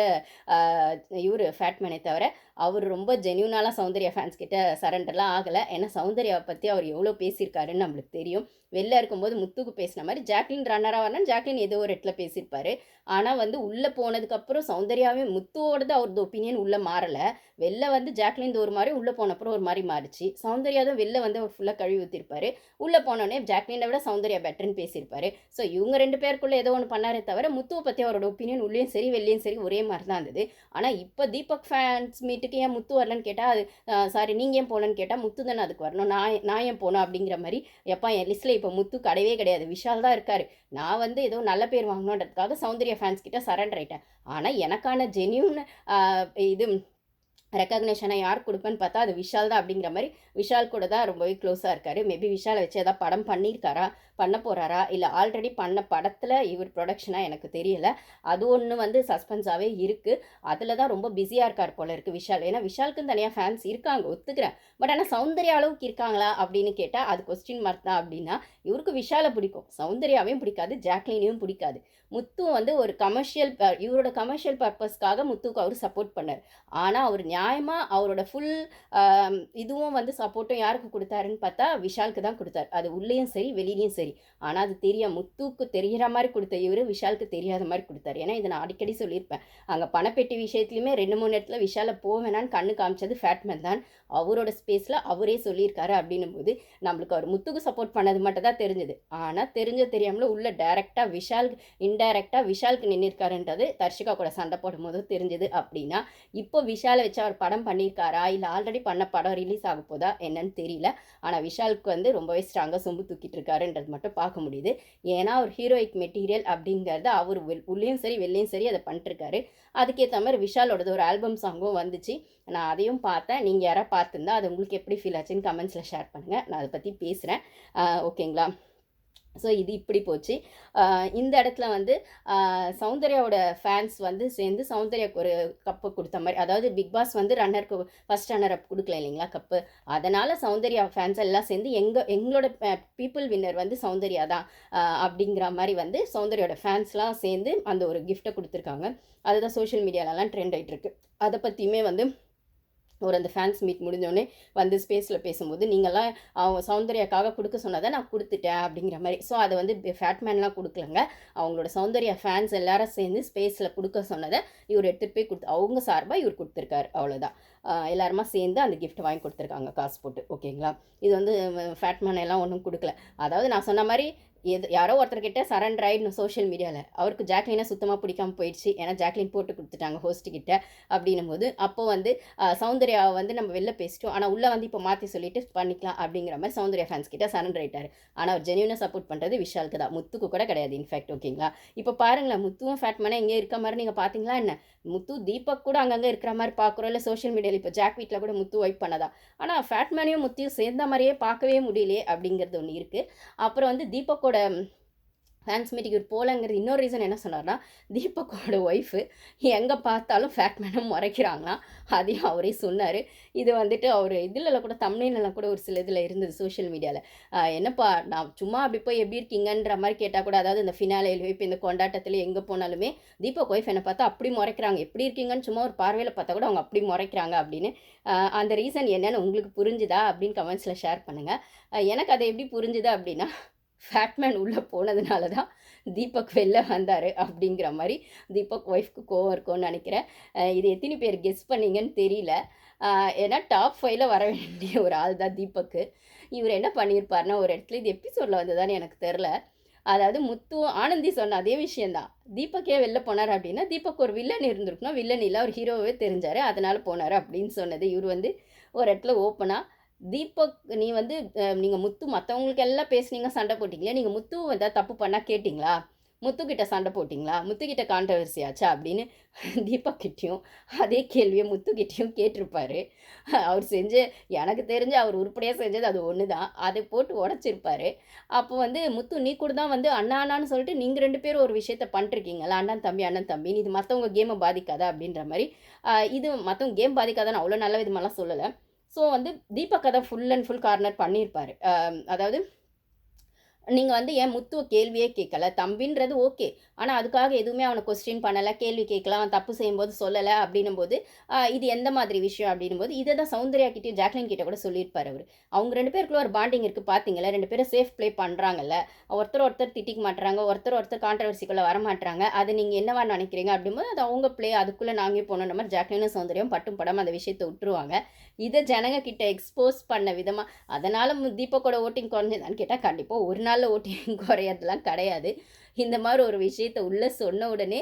இவர் ஃபேட்மேனே தவிர அவர் ரொம்ப ஜென்யூனாலாம் சௌந்தர்யா ஃபேன்ஸ் கிட்ட சரண்டர்லாம் ஆகலை. ஏன்னா சௌந்தர்யாவை பற்றி அவர் எவ்வளோ பேசியிருக்காருன்னு நம்மளுக்கு தெரியும். வெளில இருக்கும்போது முத்துக்கு பேசின மாதிரி ஜாக்லின் ரன்னராக வரணும் ஜாக்லின் ஏதோ ஒரு இடத்துல பேசியிருப்பாரு. ஆனால் வந்து உள்ளே போனதுக்கப்புறம் சௌந்தர்யாவே முத்துவோடது அவரது ஒப்பீனியன் உள்ளே மாறலை. வெளில வந்து ஜாக்லின் ஒரு மாதிரி உள்ளே போனப்புறம் ஒரு மாதிரி மாறிச்சு. சௌந்தர்யா தான் வெளில வந்து அவர் ஃபுல்லாக கழுவி ஊற்றிருப்பாரு உள்ளே போனோடனே ஜாக்லினை விட சௌந்தர்யா பெட்டர்னு பேசியிருப்பாரு. ஸோ இவங்க ரெண்டு பேருக்குள்ளே ஏதோ ஒன்று பண்ணாரே தவிர முத்துவை பற்றி அவரோட ஒப்பீனியன் உள்ளேயும் சரி வெளியும் சரி ஒரே மாதிரி தான் இருந்தது. ஆனால் இப்போ தீபக் ஃபேன்ஸ் மீட் வீட்டுக்கு ஏன் முத்து வரலன்னு கேட்டால் அது சாரி நீங்கள் ஏன் போகலன்னு கேட்டால் முத்து தானே அதுக்கு வரணும். நான் நான் ஏன் போனோம் அப்படிங்கிற மாதிரி எப்பா என் லிஸ்ட்டில் இப்போ முத்து கிடையவே கிடையாது. விஷால் தான் இருக்கார். நான் வந்து ஏதோ நல்ல பேர் வாங்கணுன்றதுக்காக சௌந்தர்யா ஃபேன்ஸ் கிட்ட சரண்டர் ஆகிட்டேன் ஆனால் எனக்கான ஜென்யூன் இது ரெக்கக்னேஷனை யார் கொடுப்பேன்னு பார்த்தா அது விஷால் தான் அப்படிங்கிற மாதிரி விஷால் கூட தான் ரொம்பவே க்ளோஸாக இருக்கார். மேபி விஷாலை வச்சு எதாவது படம் பண்ணியிருக்காரா? பண்ண போகிறாரா இல்லை ஆல்ரெடி பண்ண படத்தில் இவர் ப்ரொடக்ஷனாக எனக்கு தெரியலை. அது ஒன்று வந்து சஸ்பென்ஸாகவே இருக்குது அதில் தான் ரொம்ப பிஸியாக இருக்கார் போல இருக்குது விஷால். ஏன்னா விஷாலுக்குன்னு தனியாக ஃபேன்ஸ் இருக்காங்க ஒத்துக்கிறேன். பட் ஆனால் சௌந்தர்யா அளவுக்கு இருக்காங்களா அப்படின்னு கேட்டால் அது கொஸ்டின் மார்க் தான் அப்படின்னா இவருக்கு விஷாலை பிடிக்கும். சௌந்தர்யாவையும் பிடிக்காது ஜாக்லினையும் பிடிக்காது. முத்து வந்து ஒரு கமர்ஷியல் இவரோட கமர்ஷியல் பர்பஸ்க்காக முத்துக்கு அவர் சப்போர்ட் பண்ணார். ஆனால் அவர் நியாயமாக அவரோட ஃபுல் இதுவும் வந்து சப்போர்ட்டும் யாருக்கு கொடுத்தாருன்னு பார்த்தா விஷாலுக்கு தான் கொடுத்தாரு. அது உள்ளேயும் சரி வெளியிலையும் சரி. ஆனால் அது தெரிய முத்துக்கு தெரிகிற மாதிரி கொடுத்த இவர் விஷாலுக்கு தெரியாத மாதிரி கொடுத்தாரு. ஏன்னா இதை நான் அடிக்கடி சொல்லியிருப்பேன். அங்கே பணப்பெட்டி விஷயத்துலையுமே ரெண்டு மூணு இடத்துல விஷாலை போவேனான்னு கண்ணு காமிச்சது ஃபேட்மேன் தான் அவரோட ஸ்பேஸில் அவரே சொல்லியிருக்காரு அப்படின்னும் போது நம்மளுக்கு அவர் முத்துக்கு சப்போர்ட் பண்ணது மட்டும் தான் தெரிஞ்சது. ஆனால் தெரிஞ்ச தெரியாமல் உள்ள டைரெக்டாக விஷால் இன்டைரக்டாக விஷாலுக்கு நின்றுருக்காருன்றது தர்ஷிகா கூட சண்டை போடும் போது தெரிஞ்சது அப்படின்னா இப்போ விஷாலை வச்சு அவர் படம் பண்ணியிருக்காரா? இல்லை ஆல்ரெடி பண்ண படம் ரிலீஸ் ஆக போதா? என்னன்னு தெரியல. ஆனால் விஷாலுக்கு வந்து ரொம்பவே ஸ்ட்ராங்காக சொம்பு தூக்கிட்டு இருக்காருன்றது மட்டும் பார்க்க முடியுது. ஏன்னா அவர் ஹீரோயிக் மெட்டீரியல் அப்படிங்கிறத அவர் உள்ளேயும் சரி வெளிலையும் சரி அதை பண்ணிட்டுருக்காரு அதுக்கேற்ற மாதிரி விஷாலோடது ஒரு ஆல்பம் சாங்கும் வந்துச்சு. நான் அதையும் பார்த்தேன். நீங்கள் யாராவது பார்த்துருந்தா அது உங்களுக்கு எப்படி ஃபீல் ஆச்சுன்னு கமெண்ட்ஸில் ஷேர் பண்ணுங்கள் நான் அதை பற்றி பேசுகிறேன் ஓகேங்களா ஸோ இது இப்படி போச்சு. இந்த இடத்துல வந்து சௌந்தர்யாவோட ஃபேன்ஸ் வந்து சேர்ந்து சௌந்தர்யாவுக்கு ஒரு கப்பு கொடுத்த மாதிரி அதாவது பிக் பாஸ் வந்து ரன்னருக்கு ஃபர்ஸ்ட் ரன்னர் அப் கொடுக்கல இல்லைங்களா கப்பு அதனால் சௌந்தர்யா ஃபேன்ஸ் எல்லாம் சேர்ந்து எங்கள் எங்களோட பீப்புள் வின்னர் வந்து சௌந்தர்யா தான் அப்படிங்கிற மாதிரி வந்து சௌந்தர்யோட ஃபேன்ஸ்லாம் சேர்ந்து அந்த ஒரு கிஃப்ட்டை கொடுத்துருக்காங்க. அதுதான் சோஷியல் மீடியாலலாம் ட்ரெண்ட் ஆகிட்டு இருக்கு. அதை பற்றியுமே வந்து ஒரு அந்த ஃபேன்ஸ் மீட் முடிஞ்சோடனே வந்து ஸ்பேஸில் பேசும்போது நீங்கள்லாம் அவங்க சௌந்தர்யாக்காக கொடுக்க சொன்னதை நான் கொடுத்துட்டேன் அப்படிங்கிற மாதிரி. ஸோ அதை வந்து ஃபேட்மேன்லாம் கொடுக்கலங்க. அவங்களோட சௌந்தர்யா ஃபேன்ஸ் எல்லாரும் சேர்ந்து ஸ்பேஸில் கொடுக்க சொன்னதை இவர் எடுத்துகிட்டு போய் கொடுத்து அவங்க சார்பாக இவர் கொடுத்துருக்காரு அவ்வளோதான் எல்லாருமா சேர்ந்து அந்த கிஃப்ட் வாங்கி கொடுத்துருக்காங்க காசு போட்டு. ஓகேங்களா? இது வந்து ஃபேட்மேன் எல்லாம் ஒன்றும் கொடுக்கல. அதாவது நான் சொன்ன மாதிரி எது யாரோ ஒருத்தர்கிட்ட சரண்டர் ஆயிடணும் சோஷியல் மீடியாவில் அவருக்கு ஜாக்லினை சுத்தமாக பிடிக்காம போயிடுச்சு ஏன்னா ஜாக்லின் போட்டு கொடுத்துட்டாங்க ஹோஸ்ட்டுக்கிட்ட அப்படின்னும் போது அப்போ வந்து சௌந்தர்யாவை வந்து நம்ம வெளில பேசிட்டோம். ஆனால் உள்ளே வந்து இப்போ மாற்றி சொல்லிட்டு பண்ணிக்கலாம் அப்படிங்கிற மாதிரி சௌந்தர்யா ஃபேன்ஸ் கிட்ட சரண்டர் ஆயிட்டார். ஆனால் அவர் ஜென்யூனாக சப்போர்ட் பண்ணுறது விஷாலுக்கு தான். முத்துக்கு கூட கிடையாது இன்ஃபேக்ட் ஓகேங்களா இப்போ பாருங்களேன் முத்துவும் ஃபேட்மேனே எங்கே இருக்க மாதிரி நீங்கள் பார்த்தீங்களா என்ன? முத்து தீபக் கூட அங்கங்கே இருக்கிற மாதிரி பார்க்குறோம் இல்லை சோஷியல் மீடியாவில் இப்போ ஜாக் வீட்டில் கூட முத்து ஒய்ப் பண்ணதா ஆனால் ஃபேட்மேனையும் முத்தியும் சேர்ந்த மாதிரியே பார்க்கவே முடியலையே அப்படிங்கிறது ஒன்று இருக்குது அப்புறம் வந்து தீபக்கோட ஃபேன்ஸ் மீட்டிங் இவர் போகலங்கிறது இன்னொரு ரீசன் என்ன சொன்னார்னா தீபக்கோட ஒய்ஃபு எங்கே பார்த்தாலும் ஃபேட்மேனை முறைக்கிறாங்களாம். அதையும் அவரே சொன்னார். இது வந்துட்டு அவர் இதில் கூட தமிழ்நிலாம் கூட ஒரு சில இதில் இருந்தது சோஷியல் மீடியாவில் என்னப்பா நான் சும்மா அப்படி போய் எப்படி இருக்கீங்கன்ற மாதிரி கேட்டால் கூட அதாவது இந்த ஃபினாலையில் இப்போ இந்த கொண்டாட்டத்தில் எங்கே போனாலுமே தீபக் ஒய்ஃப் என்னை பார்த்தா அப்படி முறைக்கிறாங்க. எப்படி இருக்கீங்கன்னு சும்மா ஒரு பார்வையில் பார்த்தா கூட அவங்க அப்படி முறைக்கிறாங்க அப்படின்னு. அந்த ரீசன் என்னென்னு உங்களுக்கு புரிஞ்சுதா அப்படின்னு கமெண்ட்ஸில் ஷேர் பண்ணுங்கள் எனக்கு அதை எப்படி புரிஞ்சுது அப்படின்னா ஃபேட்மேன் உள்ளே போனதுனால தான் தீபக் வெளில வந்தார் அப்படிங்கிற மாதிரி தீபக் ஒய்ஃப்க்கு கோவம் இருக்கும்னு நினைக்கிறேன். இது எத்தனை பேர் கெஸ் பண்ணீங்கன்னு தெரியல. ஏன்னா டாப் ஃபைவ்ல வர வேண்டிய ஒரு ஆள் தான் தீபக்கு. இவர் என்ன பண்ணியிருப்பாருன்னா ஒரு இடத்துல இது எபிசோடில் வந்ததான்னு எனக்கு தெரில அதாவது முத்து ஆனந்தி சொன்ன அதே விஷயந்தான் தீபக்கே வெளில போனார் அப்படின்னா தீபக் ஒரு வில்லன் இருந்திருக்கணும். வில்லன் இல்லை ஒரு ஹீரோவே தெரிஞ்சார். அதனால் போனார் அப்படின்னு சொன்னது. இவர் வந்து ஒரு இடத்துல ஓப்பனாக தீபக் நீ வந்து நீங்கள் முத்து மற்றவங்களுக்கு எல்லாம் பேசுனீங்க சண்டை போட்டிங்களே நீங்கள் முத்து வந்து தப்பு பண்ணால் கேட்டிங்களா? முத்துக்கிட்ட சண்டை போட்டிங்களா? முத்துக்கிட்ட கான்ட்ரவர்சி ஆச்சா? அப்படின்னு தீபக் கிட்டேயும் அதே கேள்வியை முத்துக்கிட்டேயும் கேட்டிருப்பாரு. அவர் செஞ்ச எனக்கு தெரிஞ்சு அவர் உருப்படியாக செஞ்சது அது ஒன்று தான் அதை போட்டு உடச்சிருப்பாரு. அப்போ வந்து முத்து நீ கூட தான் வந்து அண்ணா அண்ணான்னு சொல்லிட்டு நீங்கள் ரெண்டு பேரும் ஒரு விஷயத்த பண்ணிருக்கீங்களா அண்ணன் தம்பி அண்ணன் தம்பின்னு இது மற்றவங்க கேமை பாதிக்காதா அப்படின்ற மாதிரி. இது மற்றவங்க கேம் பாதிக்காதான்னு அவ்வளோ நல்ல விதமாலாம் சொல்லலை. ஸோ வந்து தீபக் கதை ஃபுல் அண்ட் ஃபுல் கார்னர் பண்ணியிருப்பார் அதாவது நீங்கள் வந்து ஏன் முத்துவ கேள்வியே கேட்கல? தம்பின்றது ஓகே ஆனால் அதுக்காக எதுவுமே அவனை கொஸ்டின் பண்ணலை கேள்வி கேட்கலாம் அவன் தப்பு செய்யும்போது சொல்லலை அப்படின்னும் போது இது எந்த மாதிரி விஷயம் அப்படின்னும் போது இதை தான் சௌந்தர்யா கிட்டே ஜாக்லின் கிட்ட கூட சொல்லியிருப்பார் அவர். அவங்க ரெண்டு பேருக்குள்ள ஒரு பாண்டிங் இருக்குது பார்த்தீங்களா ரெண்டு பேரும் சேஃப் ப்ளே பண்ணுறாங்கல்ல ஒருத்தர் ஒருத்தர் திட்டிக்க மாட்டுறாங்க ஒருத்தர் ஒருத்தர் கான்ட்ரவர்சிக்குள்ளே வர மாட்டுறாங்க அது நீங்கள் என்னவா நினைக்கிறீங்க அப்படிங்கும்போது அது அவங்க ப்ளே அதுக்குள்ளே நாங்கள் போகணுன்ற மாதிரி ஜாக்லினும் சௌந்தர்யம் பட்டும் படம் அந்த விஷயத்தை விட்டுருவாங்க. இதை ஜனங்க கிட்ட எக்ஸ்போஸ் பண்ண விதமாக அதனால் தீபக்கோட ஓட்டிங் குறைஞ்சதான்னு கேட்டால் கண்டிப்பாக ஒரு நாளில் ஓட்டிங் குறையறதுலாம் கிடையாது. இந்த மாதிரி ஒரு விஷயத்த உள்ளே சொன்ன உடனே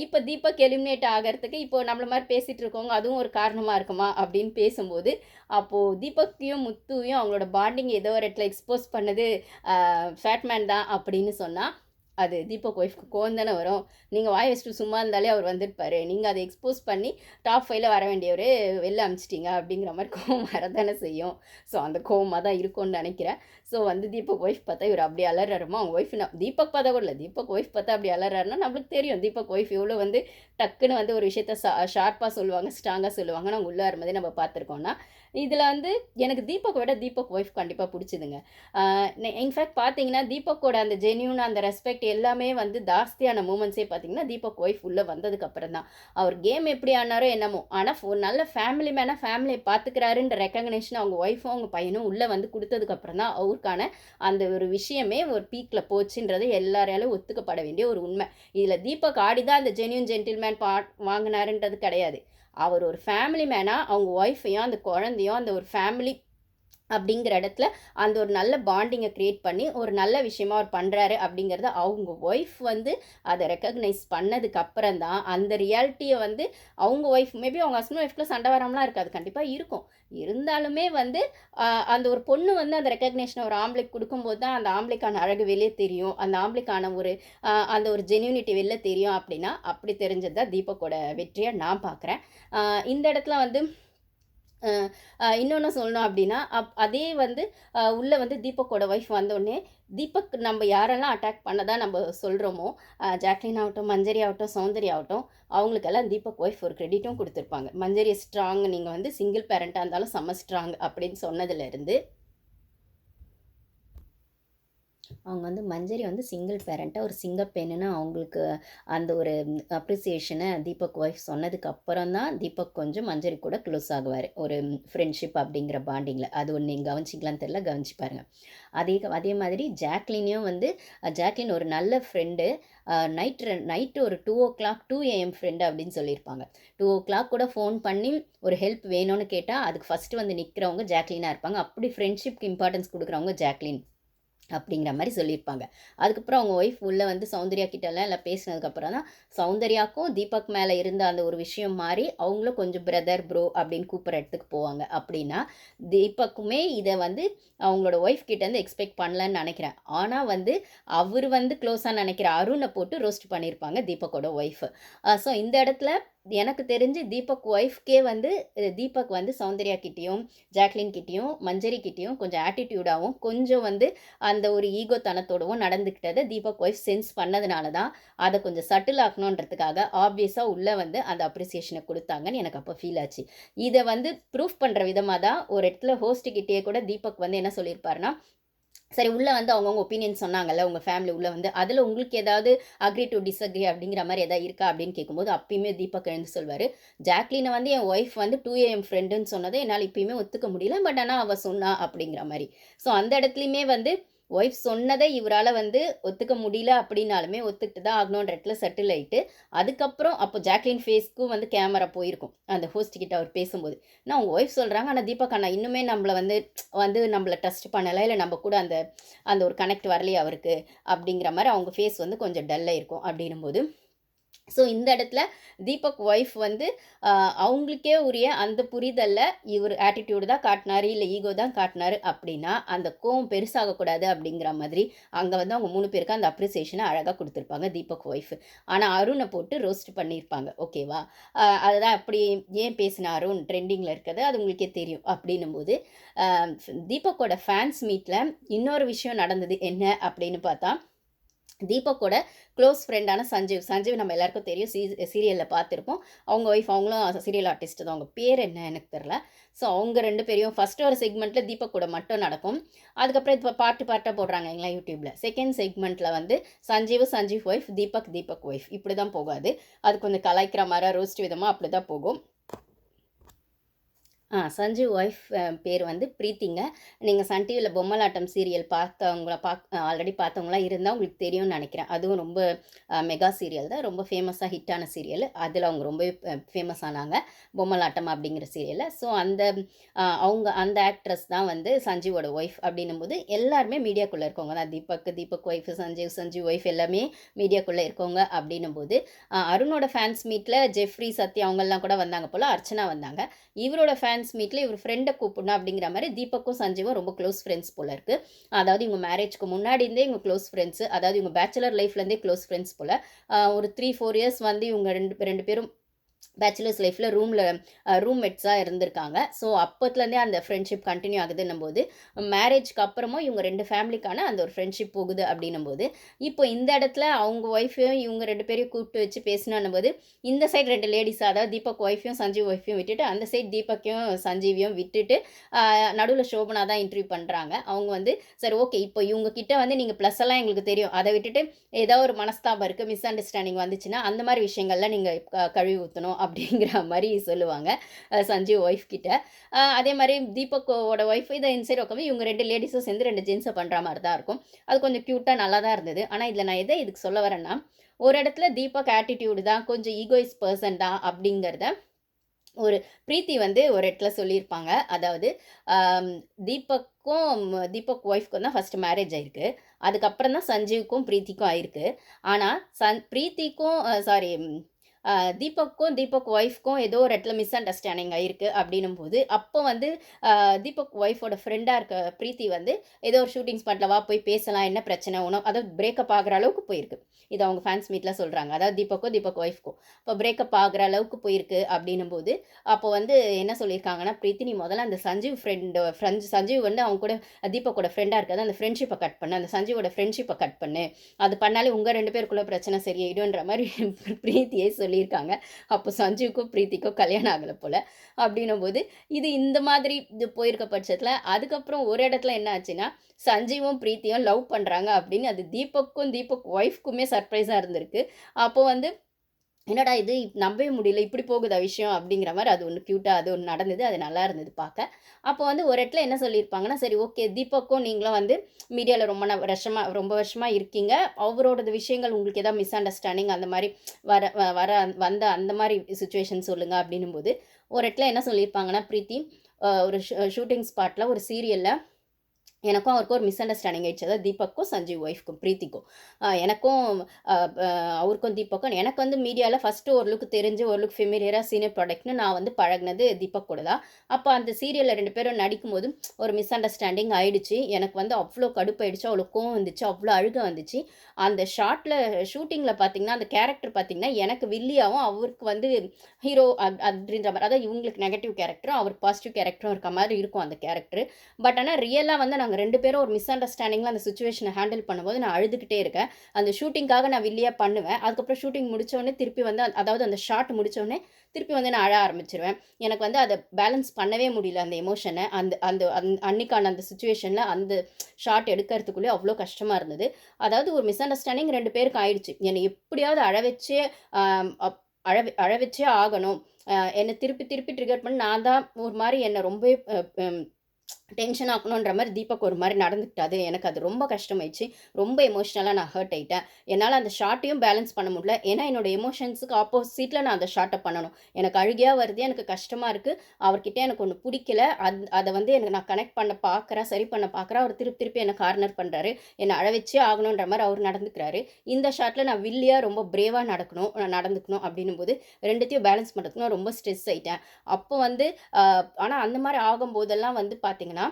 இப்போ தீபக் எலிமினேட் ஆகிறதுக்கு இப்போ நம்மள மாதிரி பேசிகிட்டு இருக்கவங்க அதுவும் ஒரு காரணமாக இருக்குமா அப்படின்னு பேசும்போது அப்போது தீபக்கையும் முத்துவையும் அவங்களோட பாண்டிங் ஏதோ ஒரு இடத்துல எக்ஸ்போஸ் பண்ணது ஃபேட்மேன் தான் அப்படின்னு சொன்னால் அது தீபக் ஒய்ஃப்க்கு கோவம் தானே வரும். நீங்கள் வாய் வச்சுட்டு சும்மா இருந்தாலே அவர் வந்திருப்பாரு. நீங்கள் அதை எக்ஸ்போஸ் பண்ணி டாப் ஃபைவ்ல வர வேண்டியவர் வெளில அமிச்சிட்டிங்க அப்படிங்கிற மாதிரி கோவம் வரதானே செய்யும். ஸோ அந்த கோவமாக தான் இருக்கும்னு நினைக்கிறேன். ஸோ வந்து தீபக் ஒய்ஃப் பார்த்தா இவர் அப்படி அலறாருமா? அவங்க ஒய்ஃப் நான் தீபக் பார்த்தா கூட இல்லை. தீபக் ஒய்ஃப் பார்த்தா அப்படி அலறாருன்னா நம்மளுக்கு தெரியும். தீபக் ஒய்ஃப் எவ்வளோ வந்து டக்குன்னு வந்து ஒரு விஷயத்த ஷார்ப்பாக சொல்லுவாங்க ஸ்ட்ராங்காக சொல்லுவாங்க. நாங்கள் உள்ளே வரும்போதே நம்ம பார்த்துருக்கோம்னா இதில் வந்து எனக்கு தீபக் விட தீபக் ஒய்ஃப் கண்டிப்பாக பிடிச்சிதுங்க. இன்ஃபேக்ட் பார்த்தீங்கன்னா தீபக்கோட அந்த ஜென்யூன் அந்த ரெஸ்பெக்ட் எல்லாமே வந்து ஜாஸ்தியான மூமெண்ட்ஸே பார்த்தீங்கன்னா தீபக் ஒய்ஃப் உள்ளே வந்ததுக்கப்புறம் தான். அவர் கேம் எப்படி ஆனாரோ என்னமோ. ஆனால் ஒரு நல்ல ஃபேமிலி மேனாக ஃபேமிலியை பார்த்துக்கிறாருன்ற ரெக்கக்னேஷன் அவங்க ஒய்ஃபும் அவங்க பையனும் உள்ளே வந்து கொடுத்ததுக்கப்புறம் தான் அவர் அவருக்கான அந்த ஒரு விஷயமே ஒரு பீக்கில் போச்சுன்றது எல்லாராலும் ஒத்துக்கப்பட வேண்டிய ஒரு உண்மை. இதில் தீபக் ஆடி தான் அந்த ஜென்யூன் ஜென்டில்மேன் பா வாங்கினாருன்றது கிடையாது. அவர் ஒரு ஃபேமிலி மேனாக அவங்க ஒய்ஃபையும் அந்த குழந்தையும் அந்த ஒரு ஃபேமிலி அப்படிங்கிற இடத்துல அந்த ஒரு நல்ல பாண்டிங்கை க்ரியேட் பண்ணி ஒரு நல்ல விஷயமா அவர் பண்ணுறாரு அப்படிங்கிறத அவங்க ஒய்ஃப் வந்து அதை ரெக்கக்னைஸ் பண்ணதுக்கப்புறம் தான் அந்த ரியாலிட்டியை வந்து அவங்க ஒய்ஃப் மேபி அவங்க ஹஸ்பண்ட் ஒய்ஃப்ல சண்டை வராமலாம் இருக்காது. கண்டிப்பாக இருக்கும். இருந்தாலுமே வந்து அந்த ஒரு பொண்ணு வந்து அந்த ரெக்கக்னேஷனை ஒரு ஆம்பளைக்கு கொடுக்கும்போது தான் அந்த ஆம்பளைக்கான அழகு வெளியே தெரியும். அந்த ஆம்பளைக்கான ஒரு அந்த ஒரு ஜென்யூனிட்டி வெளில தெரியும் அப்படின்னா அப்படி தெரிஞ்சது தான் தீபக்கோட வெற்றியை நான் பார்க்குறேன் இந்த இடத்துல வந்து இன்னொன்று சொல்லணும் அப்படின்னா அப் அதே வந்து உள்ளே வந்து தீபக்கோட ஒய்ஃப் வந்தோடனே தீபக் நம்ம யாரெல்லாம் அட்டாக் பண்ணதா நம்ம சொல்கிறோமோ ஜாக்லின் ஆகட்டும் மஞ்சரி ஆகட்டும் சௌந்தரி ஆகட்டும் அவங்களுக்கெல்லாம் தீபக் ஒய்ஃப் ஒரு கிரெடிட்டும் கொடுத்துருப்பாங்க. மஞ்சரி ஸ்ட்ராங் நீங்கள் வந்து சிங்கிள் பேரண்ட்டாக இருந்தாலும் செம்ம ஸ்ட்ராங் அப்படின்னு சொன்னதுலேருந்து அவங்க வந்து மஞ்சரி வந்து சிங்கிள் பேரண்ட்டாக ஒரு சிங்க பெண்ணுன்னு அவங்களுக்கு அந்த ஒரு அப்ரிசியேஷனை தீபக் ஒய்ஃப் சொன்னதுக்கு அப்புறம் தான் தீபக் கொஞ்சம் மஞ்சரி கூட க்ளோஸ் ஆகுவார். ஒரு ஃப்ரெண்ட்ஷிப் அப்படிங்கிற பாண்டிங்கில் அது ஒன்று நீங்கள் கவனிச்சிக்கலான்னு தெரில கவனிச்சு பாருங்கள் அதே அதே மாதிரி ஜாக்லினையும் வந்து ஜாக்லின் ஒரு நல்ல ஃப்ரெண்டு நைட் நைட்டு ஒரு two o'clock two AM friend அப்படின்னு சொல்லியிருப்பாங்க. டூ ஓ கிளாக் கூட ஃபோன் பண்ணி ஒரு ஹெல்ப் வேணும்னு கேட்டால் அதுக்கு ஃபஸ்ட்டு வந்து நிற்கிறவங்க ஜாக்லினாக இருப்பாங்க. அப்படி ஃப்ரெண்ட்ஷிப்க்கு இம்பார்ட்டன்ஸ் கொடுக்குறவங்க ஜாக்லின். அப்படிங்கிற மாதிரி சொல்லியிருப்பாங்க. அதுக்கப்புறம் அவங்க ஒய்ஃப் உள்ளே வந்து சௌந்தர்யா கிட்டலாம் எல்லாம் பேசினதுக்கப்புறம் தான் சௌந்தர்யாக்கும் தீபக் மேலே இருந்த அந்த ஒரு விஷயம் மாதிரி அவங்களும் கொஞ்சம் பிரதர் ப்ரோ அப்படின்னு கூப்பிட்ற இடத்துக்கு போவாங்க. அப்படின்னா தீபக்குமே இதை வந்து அவங்களோட ஒய்ஃப் கிட்டேருந்து எக்ஸ்பெக்ட் பண்ணலன்னு நினைக்கிறேன். ஆனால் வந்து அவர் வந்து க்ளோஸாக நினைக்கிற அருணை போட்டு ரோஸ்ட் பண்ணியிருப்பாங்க தீபக்கோட ஒய்ஃப் ஸோ இந்த இடத்துல எனக்கு தெரிஞ்சு தீபக் ஒய்ஃப்கே வந்து தீபக் வந்து சௌந்தர்யா கிட்டேயும் ஜாக்லின் கிட்டேயும் மஞ்சரி கிட்டேயும் கொஞ்சம் ஆட்டிடியூடாகவும் கொஞ்சம் வந்து அந்த ஒரு ஈகோ தனத்தோடவும் நடந்துக்கிட்டதை தீபக் ஒய்ஃப் சென்ஸ் பண்ணதுனால தான் அதை கொஞ்சம் சட்டில் ஆக்கணுன்றதுக்காக ஆப்வியஸாக உள்ளே வந்து அந்த அப்ரிசியேஷனை கொடுத்தாங்கன்னு எனக்கு அப்போ ஃபீல் ஆச்சு. இதை வந்து ப்ரூஃப் பண்ணுற விதமாக தான் ஒரு இடத்துல ஹோஸ்ட்டுக்கிட்டே கூட தீபக் வந்து என்ன சொல்லியிருப்பாருன்னா சரி உள்ளே வந்து அவங்கவுங்க ஒப்பீனியன் சொன்னாங்கல்ல உங்கள் ஃபேமிலி உள்ளே வந்து அதில் உங்களுக்கு ஏதாவது அக்ரி டு டிஸ்அக்ரி அப்படிங்கிற மாதிரி எதாவது இருக்கா அப்படின்னு கேட்கும்போது அப்பயுமே தீபக் எழுந்து சொல்வார் ஜாக்லினை வந்து என் ஒய்ஃப் வந்து டூ ஏஎம் ஃப்ரெண்டுன்னு சொன்னதை என்னால் இப்பயுமே ஒத்துக்க முடியல பட் ஆனால் அவள் சொன்னா அப்படிங்கிற மாதிரி. ஸோ அந்த இடத்துலையுமே வந்து ஒய்ஃப் சொன்னதை இவரால் வந்து ஒத்துக்க முடியல அப்படின்னாலுமே ஒத்துக்கிட்டு தான் ஆகணுன்ற இடத்துல செட்டில் ஆகிட்டு அதுக்கப்புறம் அப்போ ஜாக்லின் ஃபேஸ்க்கும் வந்து கேமரா போயிருக்கும். அந்த ஹோஸ்ட் கிட்ட அவர் பேசும்போது நான் அவங்க ஒய்ஃப் சொல்கிறாங்க ஆனால் தீபா அண்ணா இன்னுமே நம்மளை வந்து வந்து நம்மளை டஸ்ட் பண்ணலை இல்லை நம்ம கூட அந்த அந்த ஒரு கனெக்ட் வரலையே அவருக்கு. அப்படிங்கிற மாதிரி அவங்க ஃபேஸ் வந்து கொஞ்சம் டல்லாக இருக்கும் அப்படின்னும் போது ஸோ இந்த இடத்துல தீபக் ஒய்ஃப் வந்து அவங்களுக்கே உரிய அந்த புரிதலில் இவர் ஆட்டிடியூடு தான் காட்டினாரு இல்லை ஈகோ தான் காட்டினாரு அப்படின்னா அந்த கோவம் பெருசாகக்கூடாது அப்படிங்கிற மாதிரி அங்கே வந்து அவங்க மூணு பேருக்கு அந்த அப்ரிசியேஷனை அழகாக கொடுத்துருப்பாங்க தீபக் ஒய்ஃப் ஆனால் அருணை போட்டு ரோஸ்ட் பண்ணியிருப்பாங்க. ஓகேவா அதுதான் அப்படி ஏன் பேசின அருண் ட்ரெண்டிங்கில் இருக்கிறது அது உங்களுக்கே தெரியும் அப்படின்னும் போது தீபக்கோட ஃபேன்ஸ் மீட்டில் இன்னொரு விஷயம் நடந்தது என்ன அப்படின்னு பார்த்தா தீபக்கோட க்ளோஸ் ஃப்ரெண்டான சஞ்சீவ். சஞ்சீவ் நம்ம எல்லாருக்கும் தெரியும். சீ சீரியலில் பார்த்துருப்போம். அவங்க ஒய்ஃப் அவங்களும் சீரியல் ஆர்டிஸ்ட் தான். அவங்க பேர் என்ன எனக்கு தெரில ஸோ அவங்க ரெண்டு பேரையும் ஃபஸ்ட்டு ஒரு செக்மெண்ட்டில் தீபக் கூட மட்டும் நடக்கும். அதுக்கப்புறம் இப்போ பாட்டு பாட்டாக போடுறாங்க எங்களா யூடியூப்பில் செகண்ட் செக்மெண்ட்டில் வந்து சஞ்சீவ் சஞ்சீவ் ஒய்ஃப் தீபக் தீபக் ஒய்ஃப் இப்படி தான் போகாது. அது கொஞ்சம் கலாய்க்கிற மாதிரி ரோஸ்ட் விதமாக அப்படி தான் போகும். சஞ்சீவ் ஒய்ஃப் பேர் வந்து பிரீத்திங்க. நீங்கள் சன் டிவியில் பொம்மலாட்டம் சீரியல் பார்த்தவங்கள பாக் ஆல்ரெடி பார்த்தவங்களாம் இருந்தால் உங்களுக்கு தெரியும்னு நினைக்கிறேன். அதுவும் ரொம்ப மெகா சீரியல் தான். ரொம்ப ஃபேமஸாக ஹிட்டான சீரியல். அதில் அவங்க ரொம்ப ஃபேமஸ் ஆனாங்க. பொம்மலாட்டம் அப்படிங்கிற சீரியலில். ஸோ அந்த அவங்க அந்த ஆக்ட்ரஸ் தான் வந்து சஞ்சீவோட ஒய்ஃப் அப்படின்னும் போது எல்லாருமே மீடியாக்குள்ளே இருக்கவங்க தான். தீபக் தீபக் ஒய்ஃப் சஞ்சீவ் சஞ்சீவ் ஒய்ஃப் எல்லாமே மீடியாக்குள்ளே இருக்கவங்க அப்படின்னும் போது அருணோட ஃபேன்ஸ் மீட்டில் ஜெஃப்ரி சத்யா அவங்கெல்லாம் கூட வந்தாங்க போல் அர்ச்சனா வந்தாங்க. இவரோட ஃபேன்ஸ் ஃப்ரெண்ட்ஸ் மீட்டில் இவர் ஃப்ரெண்டை கூப்பிடணும் அப்படிங்கிற மாதிரி தீபக்கும் சஞ்சீவும் ரொம்ப க்ளோஸ் ஃப்ரெண்ட்ஸ் போல இருக்குது அதாவது இவங்க மேரேஜ்க்கு முன்னாடி இருந்தே இவங்க க்ளோஸ் ஃப்ரெண்ட்ஸு அதாவது இவங்க பேச்சுலர் லைஃப்லேருந்தே க்ளோஸ் ஃப்ரெண்ட்ஸ் போல். ஒரு த்ரீ ஃபோர் இயர்ஸ் வந்து இவங்க ரெண்டு ரெண்டு பேரும் பேச்சுலர்ஸ் லைஃப்பில் ரூமில் ரூம்மேட்ஸாக இருந்திருக்காங்க. ஸோ அப்போத்துலேருந்தே அந்த ஃப்ரெண்ட்ஷிப் கண்டினியூ ஆகுதுன்னும் போது மேரேஜ்க்கு அப்புறமும் இவங்க ரெண்டு ஃபேமிலிக்கான அந்த ஒரு ஃப்ரெண்ட்ஷிப் போகுது அப்படின்னும் போது இப்போ இந்த இடத்துல அவங்க ஒய்ஃபையும் இவங்க ரெண்டு பேரையும் கூப்பிட்டு வச்சு பேசினான்னும் போது இந்த சைடு ரெண்டு லேடிஸ் அதாவது தீபக் ஒய்ஃபையும் சஞ்சீவ் ஒய்ஃபையும் விட்டுட்டு அந்த சைடு தீபக்கையும் சஞ்சீவியும் விட்டுட்டு நடுவில் சோபனா தான் இன்டர்வியூ பண்ணுறாங்க அவங்க வந்து சரி ஓகே இப்போ இவங்க கிட்ட வந்து நீங்கள் ப்ளஸ் எல்லாம் எங்களுக்கு தெரியும். அதை விட்டுட்டு ஏதோ ஒரு மனஸ்தாபம் இருக்குது மிஸ் அண்டர்ஸ்டாண்டிங் வந்துச்சுன்னா அந்த மாதிரி விஷயங்கள்லாம் நீங்கள் கழுவி ஊற்றணும் அப்படிங்கிற மாதிரி சொல்லுவாங்க. சஞ்சீவ் ஒய்ஃப் கிட்ட. அதே மாதிரி தீபக்கோட ஒய்ஃப் இதை இன்சைட் உட்காந்து இவங்க ரெண்டு லேடிஸும் சேர்ந்து ரெண்டு ஜென்ஸை பண்ணுற மாதிரி தான் இருக்கும். அது கொஞ்சம் க்யூட்டாக நல்லா தான் இருந்தது. ஆனால் இதில் நான் எதை இதுக்கு சொல்ல வரேன்னா ஒரு இடத்துல தீபக் ஆட்டிடியூடு தான் கொஞ்சம் ஈகோயிஸ் பர்சன் தான் அப்படிங்கிறத ஒரு பிரீத்தி வந்து ஒரு இடத்துல சொல்லியிருப்பாங்க. அதாவது தீபக்கும் தீபக் ஒய்ஃப்க்கும் தான் ஃபஸ்ட்டு மேரேஜ் ஆயிருக்கு. அதுக்கப்புறம் தான் சஞ்சீவுக்கும் பிரீத்திக்கும் ஆயிருக்கு. ஆனால் சன் பிரீத்திக்கும் சாரி தீபக்கும் தீபக் ஒய்ஃப்க்கும் ஏதோ ஒரு இடத்துல மிஸ் அண்டர்ஸ்டாண்டிங் ஆயிருக்கு அப்படின்னும் போது அப்போ வந்து தீபக் ஒய்ஃபோட ஃப்ரெண்டாக இருக்க ப்ரீத்தி வந்து ஏதோ ஒரு ஷூட்டிங் ஸ்பாட்டில் வா போய் பேசலாம் என்ன பிரச்சனை உணவு அதாவது பிரேக்கப் ஆகிற அளவுக்கு போயிருக்கு. இது அவங்க ஃபேன்ஸ் மீட்டில் சொல்கிறாங்க அதாவது தீபக்கும் தீபக் ஒய்ஃப்க்கும் இப்போ பிரேக்கப் ஆகிற அளவுக்கு போயிருக்கு அப்படின்னும் போது அப்போ வந்து என்ன சொல்லியிருக்காங்கன்னா ப்ரீத்தி நீ முதல்ல அந்த சஞ்சீவ் ஃப்ரெண்டு ஃப்ரெண்ட்ஸ் சஞ்சீவ் வந்து அவங்க கூட தீபக்கோட ஃப்ரெண்டாக இருக்காது அந்த ஃப்ரெண்ட்ஷிப்பை கட் பண்ணு. அந்த சஞ்சீவோட ஃப்ரெண்ட்ஷிப்பை கட் பண்ணு. அது பண்ணாலே உங்கள் ரெண்டு பேருக்குள்ள பிரச்சனை சரியாயிடும்ன்ற மாதிரி ப்ரீத்தியே சொல்லியிருக்காங்க. அப்போ சஞ்சீவுக்கும் பிரீத்திக்கும் கல்யாணம் ஆகலை போல். அப்படின்னும் போது இது இந்த மாதிரி இது போயிருக்க பட்சத்தில் அதுக்கப்புறம் ஒரு இடத்துல என்ன ஆச்சுன்னா சஞ்சீவும் ப்ரீத்தியும் லவ் பண்ணுறாங்க அப்படின்னு அது தீபக்கும் தீபக் ஒய்ஃப்க்குமே சர்ப்ரைஸாக இருந்திருக்கு. அப்போ வந்து என்னடா இது? நம்பவே முடியல. இப்படி போகுதா விஷயம்? அப்படிங்கிற மாதிரி அது ஒன்று க்யூட்டாக அது ஒன்று நடந்தது. அது நல்லா இருந்தது பார்க்க. அப்போ வந்து ஒரு இடத்துல என்ன சொல்லியிருப்பாங்கன்னா சரி ஓகே தீபக்கும் நீங்களும் வந்து மீடியாவில் ரொம்ப வருஷமாக ரொம்ப வருஷமாக இருக்கீங்க. அவரோடது விஷயங்கள் உங்களுக்கு எதாவது மிஸ் அண்டர்ஸ்டாண்டிங் அந்த மாதிரி வர வர வந்த அந்த மாதிரி சுச்சுவேஷன் சொல்லுங்கள் அப்படின்னும் போது ஒரு இடத்துல என்ன சொல்லியிருப்பாங்கன்னா ப்ரீத்தி ஒரு ஷூட்டிங் ஸ்பாட்டில் ஒரு சீரியலில் எனக்கும் அவருக்கும் ஒரு மிஸ் அண்டர்ஸ்டாண்டிங் ஆயிடுச்சு. அதாவது தீபக்கும் சஞ்சீவ் ஒய்ஃப்க்கும் ப்ரீத்திக்கும். எனக்கும் அவருக்கும் தீபக்கும் எனக்கு வந்து மீடியாவில் ஃபஸ்ட்டு ஓரளவுக்கு தெரிஞ்சு ஓரளவுக்கு ஃபெமிலியராக சீனியர் ப்ராடக்ட்னு நான் வந்து பழகினது தீபக் கூட தான். அப்போ அந்த சீரியலில் ரெண்டு பேரும் நடிக்கும் போது ஒரு மிஸ் அண்டர்ஸ்டாண்டிங் ஆயிடுச்சு. எனக்கு வந்து அவ்வளோ கடுப்பாயிடுச்சு அவ்வளோ கோவம் வந்துச்சு அவ்வளோ அழுக வந்துச்சு. அந்த ஷார்ட்டில் ஷூட்டிங்கில் பார்த்தீங்கன்னா அந்த கேரக்டர் பார்த்தீங்கன்னா எனக்கு வில்லியாகவும் அவருக்கு வந்து ஹீரோ அப்படின்ற மாதிரி அதாவது இவங்களுக்கு நெகட்டிவ் கேரக்டரும் அவருக்கு பாசிட்டிவ் கேரக்டரும் இருக்க மாதிரி இருக்கும் அந்த கேரக்டர் பட் ஆனால் ரியலாக வந்து நாங்கள் ரெண்டு பேரும் ஒரு மிஸ் அண்டர்ஸ்டாண்டிங்கில் அந்த சுச்சுவேஷனை ஹேண்டில் பண்ணும்போது நான் அழுதுகிட்டே இருக்கேன். அந்த ஷூட்டிங்காக நான் வில்லியாக பண்ணுவேன். அதுக்கப்புறம் ஷூட்டிங் முடித்தோடனே திருப்பி வந்து அதாவது அந்த ஷார்ட் முடித்தோடனே திருப்பி வந்து நான் அழ ஆரம்பிச்சிருவேன். எனக்கு வந்து அதை பேலன்ஸ் பண்ணவே முடியல அந்த எமோஷனை அந்த அந்த அந் அன்னைக்கான அந்த சுச்சுவேஷனில் அந்த ஷார்ட் எடுக்கிறதுக்குள்ளே அவ்வளோ கஷ்டமாக இருந்தது. அதாவது ஒரு மிஸ் அண்டர்ஸ்டாண்டிங் ரெண்டு பேருக்கு ஆயிடுச்சு. என்னை எப்படியாவது அழ வச்சே அழ அழ வச்சே ஆகணும். என்னை திருப்பி திருப்பி ட்ரிகர் பண்ணி நான் தான் ஒரு மாதிரி என்னை ரொம்ப டென்ஷன் ஆகணுன்ற மாதிரி தீபக் ஒரு மாதிரி நடந்துக்கிட்டாது எனக்கு அது ரொம்ப கஷ்டமாயிடுச்சு. ரொம்ப எமோஷ்னலாக நான் ஹர்ட் ஆகிட்டேன் என்னால் அந்த ஷார்ட்டையும் பேலன்ஸ் பண்ண முடியல. ஏன்னா என்னோடய எமோஷன்ஸுக்கு ஆப்போசிட்டில் நான் அந்த ஷார்ட்டை பண்ணணும். எனக்கு அழுகியாக வருது எனக்கு கஷ்டமாக இருக்குது அவர்கிட்ட எனக்கு ஒன்று பிடிக்கல. அந் அதை வந்து எனக்கு நான் கனெக்ட் பண்ண பார்க்குறேன் சரி பண்ண பார்க்குறேன் அவர் திருப்பி திருப்பி என்னை கார்னர் பண்ணுறாரு என்னை அழவச்சே ஆகணுன்ற மாதிரி அவர் நடந்துக்கிறாரு. இந்த ஷார்ட்டில் நான் வில்லியாக ரொம்ப பிரேவாக நடக்கணும் நான் நடந்துக்கணும் அப்படின்னும் போது ரெண்டுத்தையும் பேலன்ஸ் பண்ணுறதுக்கு நான் ரொம்ப ஸ்ட்ரெஸ் ஆகிட்டேன் அப்போ வந்து ஆனால் அந்த மாதிரி ஆகும்போதெல்லாம் வந்து பார்த்து பார்த்தீங்கன்னா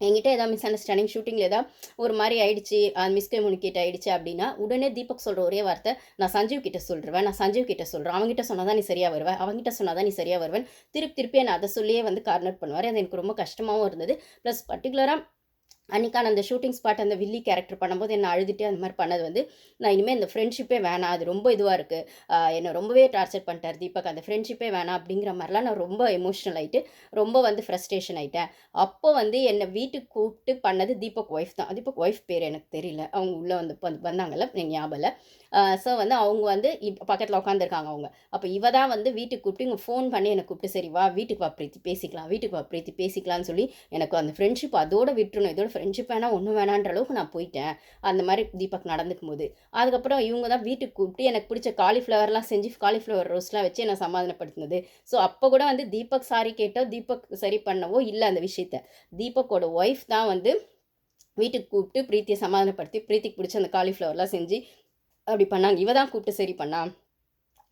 என்கிட்ட ஏதாவது மிஸ் அண்டர்ஸ்டாண்டிங் ஷூட்டிங்கில் ஏதாவது ஒரு மாதிரி ஆயிடுச்சு மிஸ்கம்யூனிகேட் ஆயிடுச்சு அப்படின்னா உடனே தீபக் சொல்கிற ஒரே வார்த்தை நான் சஞ்சீவ் கிட்ட சொல்கிறேன் நான் சஞ்சீவ் கிட்ட சொல்கிறேன் அவங்ககிட்ட சொன்னால் தான் நீ சரியாக வருவேன் அவங்ககிட்ட சொன்னால் தான் நீ சரியாக வருவேன் திருப்பி திருப்பி என்னை அதை சொல்லியே வந்து கார்னர் பண்ணுவார். அது எனக்கு ரொம்ப கஷ்டமாகவும் இருந்தது. ப்ளஸ் பர்டிகுலராக அன்றைக்கான அந்த ஷூட்டிங் ஸ்பாட் அந்த வில்லி கேரக்டர் பண்ணும்போது என்ன அழுதுகிட்டே அந்த மாதிரி பண்ணது வந்து நான் இனிமேல் இந்த ஃப்ரெண்ட்ஷிப்பே வேணாம் அது ரொம்ப இதுவாக இருக்குது என்னை ரொம்பவே டார்ச்சர் பண்ணிட்டார் தீபக் அந்த ஃப்ரெண்ட்ஷிப்பே வேணாம் அப்படிங்கிற மாதிரிலாம் நான் ரொம்ப எமோஷ்னல் ஆகிட்டு ரொம்ப வந்து ஃப்ரஸ்ட்ரேஷன் ஆகிட்டேன் அப்போ வந்து என்னை வீட்டுக்கு கூப்பிட்டு பண்ணது தீபக் ஒய்ஃப் தான். தீபக் ஒய்ஃப் பேர் எனக்கு தெரியல. அவங்க உள்ளே வந்து வந்தாங்கல்ல ஞாபகம் ஸோ வந்து அவங்க வந்து இப்போ பக்கத்தில் உட்காந்துருக்காங்க அவங்க. அப்போ இவ தான் வந்து வீட்டுக்கு கூப்பிட்டு இங்கே ஃபோன் பண்ணி எனக்கு கூப்பிட்டு. சரி வா வீட்டுக்கு வா பிரீத்தி. பேசிக்கலாம் வீட்டுக்கு வா பிரீத்தி. பேசிக்கலாம்னு சொல்லி எனக்கு அந்த ஃப்ரெண்ட்ஷிப் அதோட விட்டுருணும் இதோட ஃப்ரெண்ட்ஷிப் வேணால் ஒன்றும் வேணான்ற அளவுக்கு நான் போயிட்டேன். அந்த மாதிரி தீபக் நடந்துக்கும் போது. அதுக்கப்புறம் இவங்க தான் வீட்டுக்கு கூப்பிட்டு எனக்கு பிடிச்ச காலிஃப்ளவர்லாம் செஞ்சு காலிஃப்ளவர் ரோஸ்லாம் வச்சு என்னை சமாதானப்படுத்தினது. ஸோ அப்போ கூட வந்து தீபக் சாரி கேட்டோ தீபக் சரி பண்ணவோ இல்லை அந்த விஷயத்த. தீபக்கோட ஒய்ஃப் தான் வந்து வீட்டுக்கு கூப்பிட்டு பிரீத்தியை சமாதானப்படுத்தி பிரீத்திக்கு பிடிச்ச அந்த காலிஃப்ளவர்லாம் செஞ்சு அப்படி பண்ணாங்க இவ தான் கூப்பிட்டு சரி பண்ணா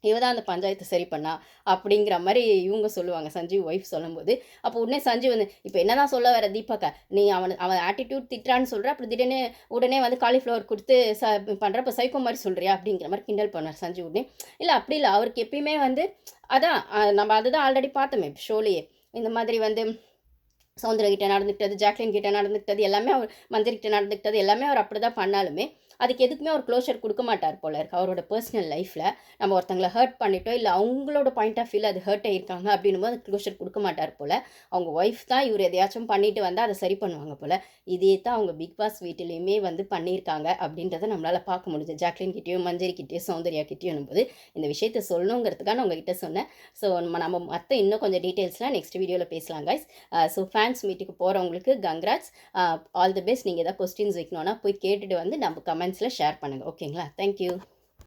இவ தான் அந்த பஞ்சாயத்தை சரி பண்ணா அப்படிங்கிற மாதிரி இவங்க சொல்லுவாங்க. சஞ்சீவ் ஒய்ஃப் சொல்லும்போது அப்போ உடனே சஞ்சீவ் வந்து இப்போ என்ன தான் சொல்ல வர தீபக்கா நீ அவன் அவன் ஆட்டிடியூட் திட்டுறான்னு சொல்கிற அப்படி திடீர்னு உடனே வந்து காலிஃப்ளவர் கொடுத்து ச பண்ணுறப்ப சைக்கோ மாதிரி சொல்கிறியா அப்படிங்கிற மாதிரி கிண்டல் பண்ணார் சஞ்சீவ் உடனே. இல்லை அப்படி இல்லை. அவருக்கு எப்பயுமே வந்து அதான் நம்ம அதுதான் ஆல்ரெடி பார்த்தோமே ஷோலையே. இந்த மாதிரி வந்து சௌந்தரகிட்ட நடந்துக்கிட்டது ஜாக்லின் கிட்ட நடந்துக்கிட்டது எல்லாமே அவர் மந்திரிகிட்ட நடந்துக்கிட்டது எல்லாமே அவர் அப்படி தான் பண்ணாலுமே அதுக்கு எதுக்குமே அவர் க்ளோஷர் கொடுக்க மாட்டார் போல இருக்கு. அவரோட பர்சனல் லைஃப்பில் நம்ம ஒருத்தங்களை ஹர்ட் பண்ணிட்டோம் இல்லை அவங்களோட பாயிண்ட் ஆஃப் வியூவில் அது ஹர்ட் ஆகிருக்காங்க அப்படின்னும் போது க்ளோஷர் கொடுக்க மாட்டார் போல். அவங்க ஒய்ஃப் தான் இவர் எதையாச்சும் பண்ணிட்டு வந்தால் அதை சரி பண்ணுவாங்க போல். இதே தான் அவங்க பிக் பாஸ் வீட்டிலையுமே வந்து பண்ணியிருக்காங்க அப்படின்றத நம்மளால் பார்க்க முடிஞ்சு ஜாக்லின் கிட்டேயும் மஞ்சரி கிட்டேயும் சௌந்தர்யா கிட்டேயும் போது இந்த விஷயத்தை சொல்லணுங்கிறதுக்காக உங்ககிட்ட சொன்னேன். ஸோ நம்ம நம்ம மற்ற இன்னும் கொஞ்சம் டீட்டெயில்ஸ்லாம் நெக்ஸ்ட் வீடியோவில் பேசலாம் கைஸ் ஸோ ஃபேன்ஸ் மீட்டுக்கு போகிறவங்களுக்கு கங்க்ராட்ஸ் ஆல் தி பெஸ்ட் நீங்கள் எதாவது கொஸ்டின்ஸ் வைக்கணும்னா போய் கேட்டுட்டு வந்து நம்ம கமெண்ட் கமெண்ட்ஸில் ஷேர் பண்ணுங்கள் ஓகேங்களா தேங்க்யூ